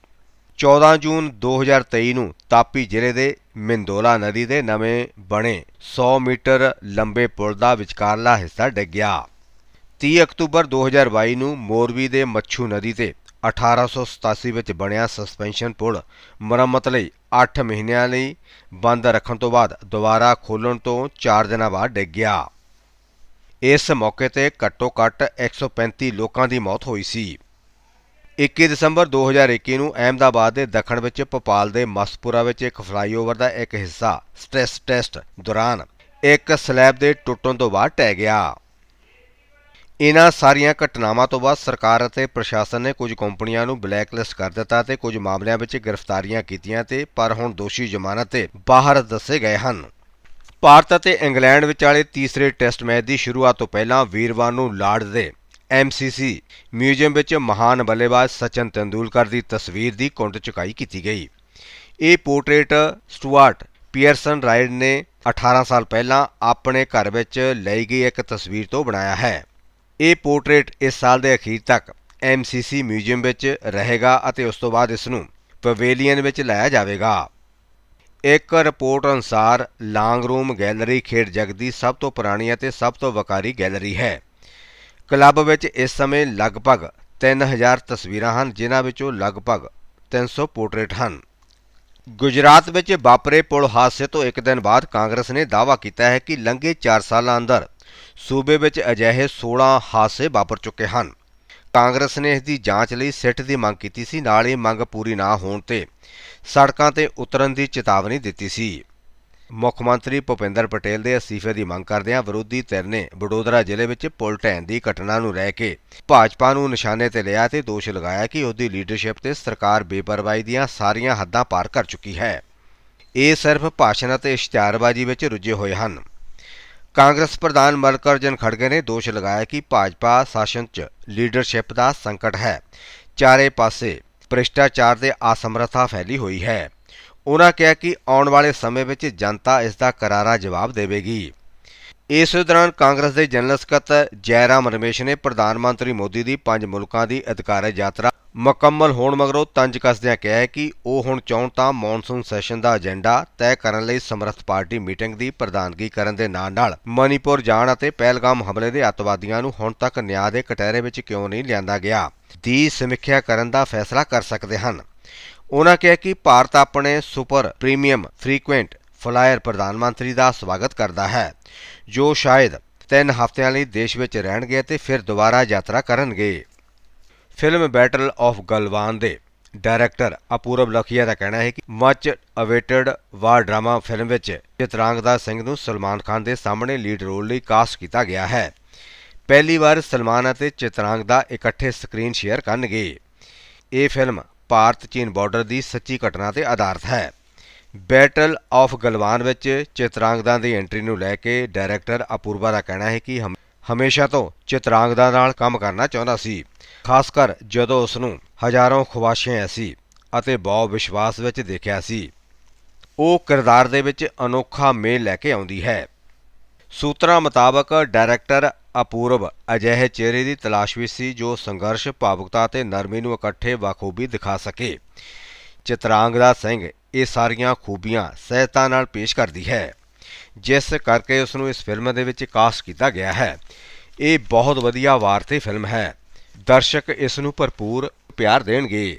[SPEAKER 1] 14 ਜੂਨ 2023 ਨੂੰ ਤਾਪੀ ਜ਼ਿਲ੍ਹੇ ਦੇ ਮਿੰਦੋਲਾ ਨਦੀ ਦੇ ਨਵੇਂ ਬਣੇ 100 ਮੀਟਰ ਲੰਬੇ ਪੁਲ ਦਾ ਵਿਚਕਾਰਲਾ ਹਿੱਸਾ ਡਿੱਗ ਗਿਆ। 30 ਅਕਤੂਬਰ 2022 ਨੂੰ ਮੋਰਬੀ ਦੇ ਮੱਛੂ ਨਦੀ ਤੇ 1887 ਵਿੱਚ ਬਣਿਆ ਸਸਪੈਂਸ਼ਨ ਪੁਲ ਮੁਰੰਮਤ ਲਈ 8 ਮਹੀਨਿਆਂ ਲਈ ਬੰਦ ਰੱਖਣ ਤੋਂ ਬਾਅਦ ਦੁਬਾਰਾ ਖੋਲ੍ਹਣ ਤੋਂ 4 ਦਿਨਾਂ ਬਾਅਦ ਡਿੱਗ ਗਿਆ। ਇਸ ਮੌਕੇ ਤੇ ਘੱਟੋ-ਘੱਟ 135 ਲੋਕਾਂ ਦੀ ਮੌਤ ਹੋਈ ਸੀ। 21 ਦਸੰਬਰ 2021 ਨੂੰ ਅਹਿਮਦਾਬਾਦ ਦੇ ਦੱਖਣ ਵਿੱਚ ਭੋਪਾਲ ਦੇ ਮਸਪੁਰਾ ਵਿੱਚ ਇੱਕ ਫਲਾਈਓਵਰ ਦਾ ਇੱਕ ਹਿੱਸਾ ਸਟ੍ਰੈਸ ਟੈਸਟ ਦੌਰਾਨ ਇੱਕ ਸਲੈਬ ਦੇ ਟੁੱਟਣ ਤੋਂ ਬਾਅਦ ਟਹਿ ਗਿਆ। ਇਨ੍ਹਾਂ ਸਾਰੀਆਂ ਘਟਨਾਵਾਂ ਤੋਂ ਬਾਅਦ ਸਰਕਾਰ ਅਤੇ ਪ੍ਰਸ਼ਾਸਨ ਨੇ ਕੁਝ ਕੰਪਨੀਆਂ ਨੂੰ ਬਲੈਕਲਿਸਟ ਕਰ ਦਿੱਤਾ ਤੇ ਕੁਝ ਮਾਮਲਿਆਂ ਵਿੱਚ ਗ੍ਰਿਫਤਾਰੀਆਂ ਕੀਤੀਆਂ ਤੇ ਪਰ ਹੁਣ ਦੋਸ਼ੀ ਜ਼ਮਾਨਤ ਤੇ ਬਾਹਰ ਦੱਸੇ ਗਏ ਹਨ। ਭਾਰਤ ਅਤੇ ਇੰਗਲੈਂਡ ਵਿਚਾਲੇ ਤੀਸਰੇ ਟੈਸਟ ਮੈਚ ਦੀ ਸ਼ੁਰੂਆਤ ਤੋਂ ਪਹਿਲਾਂ ਵੀਰਵਾਰ ਨੂੰ ਲਾਰਡ ਦੇ ਐਮਸੀਸੀ ਮਿਊਜ਼ੀਅਮ ਵਿੱਚ ਮਹਾਨ ਬੱਲੇਬਾਜ਼ ਸਚਿਨ ਤੈਂਦੂਲਕਰ ਦੀ ਤਸਵੀਰ ਦੀ ਕੁੰਡ ਚੁਕਾਈ ਕੀਤੀ ਗਈ। ਇਹ ਪੋਰਟਰੇਟ ਸਟੂਆਰਟ ਪੀਅਰਸਨ ਰਾਈਡ ਨੇ 18 ਸਾਲ ਪਹਿਲਾਂ ਆਪਣੇ ਘਰ ਵਿੱਚ ਲਈ ਗਈ ਇੱਕ ਤਸਵੀਰ ਤੋਂ ਬਣਾਇਆ ਹੈ। ਇਹ ਪੋਰਟਰੇਟ ਇਸ ਸਾਲ ਦੇ ਅਖੀਰ ਤੱਕ ਐਮਸੀਸੀ ਮਿਊਜ਼ੀਅਮ ਵਿੱਚ ਰਹੇਗਾ ਅਤੇ ਉਸ ਤੋਂ ਬਾਅਦ ਇਸ ਨੂੰ ਪਵੇਲੀਅਨ ਵਿੱਚ ਲਾਇਆ ਜਾਵੇਗਾ। ਇੱਕ ਰਿਪੋਰਟ ਅਨੁਸਾਰ ਲਾਂਗ ਰੂਮ ਗੈਲਰੀ ਖੇਡ ਜਗ ਦੀ ਸਭ ਤੋਂ ਪੁਰਾਣੀ ਅਤੇ ਸਭ ਤੋਂ ਵਕਾਰੀ ਗੈਲਰੀ ਹੈ। ਕਲੱਬ ਵਿੱਚ ਇਸ ਸਮੇਂ ਲਗਭਗ 3000 ਤਸਵੀਰਾਂ ਹਨ, ਜਿਨ੍ਹਾਂ ਵਿੱਚੋਂ ਲਗਭਗ 300 ਪੋਰਟਰੇਟ ਹਨ। ਗੁਜਰਾਤ ਵਿੱਚ ਵਾਪਰੇ ਪੁਲ ਹਾਦਸੇ ਤੋਂ ਇੱਕ ਦਿਨ ਬਾਅਦ ਕਾਂਗਰਸ ਨੇ ਦਾਅਵਾ ਕੀਤਾ ਹੈ ਕਿ ਲੰਘੇ 4 ਸਾਲਾਂ ਅੰਦਰ ਸੂਬੇ ਵਿੱਚ ਅਜਿਹੇ 16 ਹਾਦਸੇ ਵਾਪਰ ਚੁੱਕੇ ਹਨ। ਕਾਂਗਰਸ ਨੇ ਇਸ ਦੀ ਜਾਂਚ ਲਈ ਸਿੱਟ ਦੀ ਮੰਗ ਕੀਤੀ ਸੀ, ਨਾਲ ਹੀ ਮੰਗ ਪੂਰੀ ਨਾ ਹੋਣ ਤੇ ਸੜਕਾਂ ਤੇ ਉਤਰਨ ਦੀ ਚੇਤਾਵਨੀ ਦਿੱਤੀ ਸੀ। ਮੁੱਖ ਮੰਤਰੀ ਭੁਪਿੰਦਰ ਪਟੇਲ ਦੇ ਅਸਤੀਫੇ ਦੀ ਮੰਗ ਕਰਦਿਆਂ ਵਿਰੋਧੀ ਧਿਰ ਨੇ ਵਡੋਦਰਾ ਜ਼ਿਲ੍ਹੇ ਵਿੱਚ ਪੁਲ ਢਹਿਣ ਦੀ ਘਟਨਾ ਨੂੰ ਲੈ ਕੇ ਭਾਜਪਾ ਨੂੰ ਨਿਸ਼ਾਨੇ ਤੇ ਲਿਆ ਤੇ ਦੋਸ਼ ਲਗਾਇਆ ਕਿ ਉਹਦੀ ਲੀਡਰਸ਼ਿਪ ਤੇ ਸਰਕਾਰ ਬੇਪਰਵਾਹੀ ਦੀਆਂ ਸਾਰੀਆਂ ਹੱਦਾਂ ਪਾਰ ਕਰ ਚੁੱਕੀ ਹੈ। ਇਹ ਸਿਰਫ ਭਾਸ਼ਣ ਅਤੇ ਇਸ਼ਤਿਹਾਰਬਾਜ਼ੀ ਵਿੱਚ ਰੁੱਝੇ ਹੋਏ ਹਨ। ਕਾਂਗਰਸ ਪ੍ਰਧਾਨ ਮਲਕਰਜਨ ਖੜਗੇ ਨੇ ਦੋਸ਼ ਲਗਾਇਆ ਕਿ ਭਾਜਪਾ ਸ਼ਾਸਨ 'ਚ ਲੀਡਰਸ਼ਿਪ ਦਾ ਸੰਕਟ ਹੈ। ਚਾਰੇ ਪਾਸੇ ਭ੍ਰਿਸ਼ਟਾਚਾਰ ਦੇ ਅਸਮਰਥਾ ਫੈਲੀ ਹੋਈ ਹੈ। ਉਹਨਾਂ ਕਿਹਾ ਕਿ ਆਉਣ ਵਾਲੇ ਸਮੇਂ ਵਿੱਚ ਜਨਤਾ ਇਸ ਦਾ ਕਰਾਰਾ ਜਵਾਬ ਦੇਵੇਗੀ। ਇਸ ਦੌਰਾਨ ਕਾਂਗਰਸ ਦੇ ਜਨਰਲ ਸਕੱਤਰ ਜੈਰਾਮ ਰਮੇਸ਼ ਨੇ ਪ੍ਰਧਾਨ ਮੰਤਰੀ ਮੋਦੀ ਦੀ ਪੰਜ ਮੁਲਕਾਂ ਦੀ ਅਧਿਕਾਰਤ ਯਾਤਰਾ ਮੁਕੰਮਲ ਹੋਣ ਮਗਰੋਂ ਤੰਜ ਕੱਸਦਿਆਂ ਕਿਹਾ ਕਿ ਉਹ ਹੁਣ ਚਾਹੁਣ ਤਾਂ ਮੌਨਸੂਨ ਸੈਸ਼ਨ ਦਾ ਏਜੰਡਾ ਤੈਅ ਕਰਨ ਲਈ ਸਮਰੱਥ ਪਾਰਟੀ ਮੀਟਿੰਗ ਦੀ ਪ੍ਰਧਾਨਗੀ ਕਰਨ ਦੇ ਨਾਲ-ਨਾਲ ਮਨੀਪੁਰ ਜਾਣ ਅਤੇ ਪਹਿਲਗਾਮ ਹਮਲੇ ਦੇ ਅੱਤਵਾਦੀਆਂ ਨੂੰ ਹੁਣ ਤੱਕ ਨਿਆਂ ਦੇ ਕਟਹਿਰੇ ਵਿੱਚ ਕਿਉਂ ਨਹੀਂ ਲਿਆਂਦਾ ਗਿਆ? ਦੀ ਸਮੀਖਿਆ ਕਰਨ ਦਾ ਫੈਸਲਾ ਕਰ ਸਕਦੇ ਹਨ। ਉਹਨਾਂ ਕਿਹਾ ਕਿ ਭਾਰਤ ਆਪਣੇ ਸੁਪਰ ਪ੍ਰੀਮੀਅਮ ਫ੍ਰੀਕੁਐਂਟ ਫਲਾਇਰ ਪ੍ਰਧਾਨ ਮੰਤਰੀ ਦਾ ਸਵਾਗਤ ਕਰਦਾ ਹੈ, ਜੋ ਸ਼ਾਇਦ ਤਿੰਨ ਹਫ਼ਤਿਆਂ ਲਈ ਦੇਸ਼ ਵਿੱਚ ਰਹਿਣਗੇ ਤੇ ਫਿਰ ਦੁਬਾਰਾ ਯਾਤਰਾ ਕਰਨਗੇ। ਫਿਲਮ ਬੈਟਲ ਆਫ ਗਲਵਾਨ ਦੇ ਡਾਇਰੈਕਟਰ ਅਪੂਰਵ ਲਖੀਆ ਦਾ ਕਹਿਣਾ ਹੈ ਕਿ much awaited war drama film ਵਿੱਚ ਚਿਤਰਾਂਗਦਾ ਸਿੰਘ ਨੂੰ ਸਲਮਾਨ ਖਾਨ ਦੇ ਸਾਹਮਣੇ ਲੀਡ ਰੋਲ ਲਈ ਕਾਸਟ ਕੀਤਾ ਗਿਆ ਹੈ। ਪਹਿਲੀ ਵਾਰ ਸਲਮਾਨ ਅਤੇ ਚਿਤਰਾਂਗਦਾ ਇਕੱਠੇ ਸਕਰੀਨ ਸ਼ੇਅਰ ਕਰਨਗੇ। ਇਹ ਫਿਲਮ ਭਾਰਤ ਚੀਨ ਬਾਰਡਰ ਦੀ ਸੱਚੀ ਘਟਨਾ ਤੇ ਆਧਾਰਿਤ ਹੈ। ਬੈਟਲ ਆਫ ਗਲਵਾਨ ਵਿੱਚ ਚਿਤਰਾਂਗਦਾ ਦੀ ਐਂਟਰੀ ਨੂੰ ਲੈ ਕੇ ਡਾਇਰੈਕਟਰ ਅਪੂਰਵਾ ਦਾ ਕਹਿਣਾ ਹੈ ਕਿ ਹਮ- ਹਮੇਸ਼ਾ ਤੋਂ ਚਿਤਰਾਂਗਦਾ ਨਾਲ ਕੰਮ ਕਰਨਾ ਚਾਹੁੰਦਾ ਸੀ ਖਾਸ ਕਰ ਜਦੋਂ ਉਸ ਨੂੰ ਹਜ਼ਾਰਾਂ ਖੁਆਇਸ਼ਾਂ ਸੀ ਅਤੇ ਬਹੁ ਵਿਸ਼ਵਾਸ ਵਿੱਚ ਦੇਖਿਆ ਸੀ। ਉਹ ਕਿਰਦਾਰ ਦੇ ਵਿੱਚ ਅਨੋਖਾ ਮੇਲ ਲੈ ਕੇ ਆਉਂਦੀ ਹੈ। ਸੂਤਰਾਂ ਮੁਤਾਬਕ ਡਾਇਰੈਕਟਰ ਅਪੂਰਬ ਅਜਿਹੇ ਚਿਹਰੇ ਦੀ ਤਲਾਸ਼ ਵਿੱਚ ਸੀ ਜੋ ਸੰਘਰਸ਼, ਭਾਵੁਕਤਾ ਅਤੇ ਨਰਮੀ ਨੂੰ ਇਕੱਠੇ ਬਾਖੂਬੀ ਦਿਖਾ ਸਕੇ। ਚਿਤਰਾਂਗਦਾ ਸਿੰਘ ਇਹ ਸਾਰੀਆਂ ਖੂਬੀਆਂ ਸਹਿਜਤਾ ਨਾਲ ਪੇਸ਼ ਕਰਦੀ ਹੈ, ਜਿਸ ਕਰਕੇ ਉਸ ਨੂੰ ਇਸ ਫਿਲਮ ਦੇ ਵਿੱਚ ਕਾਸਟ ਕੀਤਾ ਗਿਆ ਹੈ। ਇਹ ਬਹੁਤ ਵਧੀਆ ਵਾਰਤੇ ਫਿਲਮ ਹੈ। ਦਰਸ਼ਕ ਇਸ ਨੂੰ ਭਰਪੂਰ ਪਿਆਰ ਦੇਣਗੇ।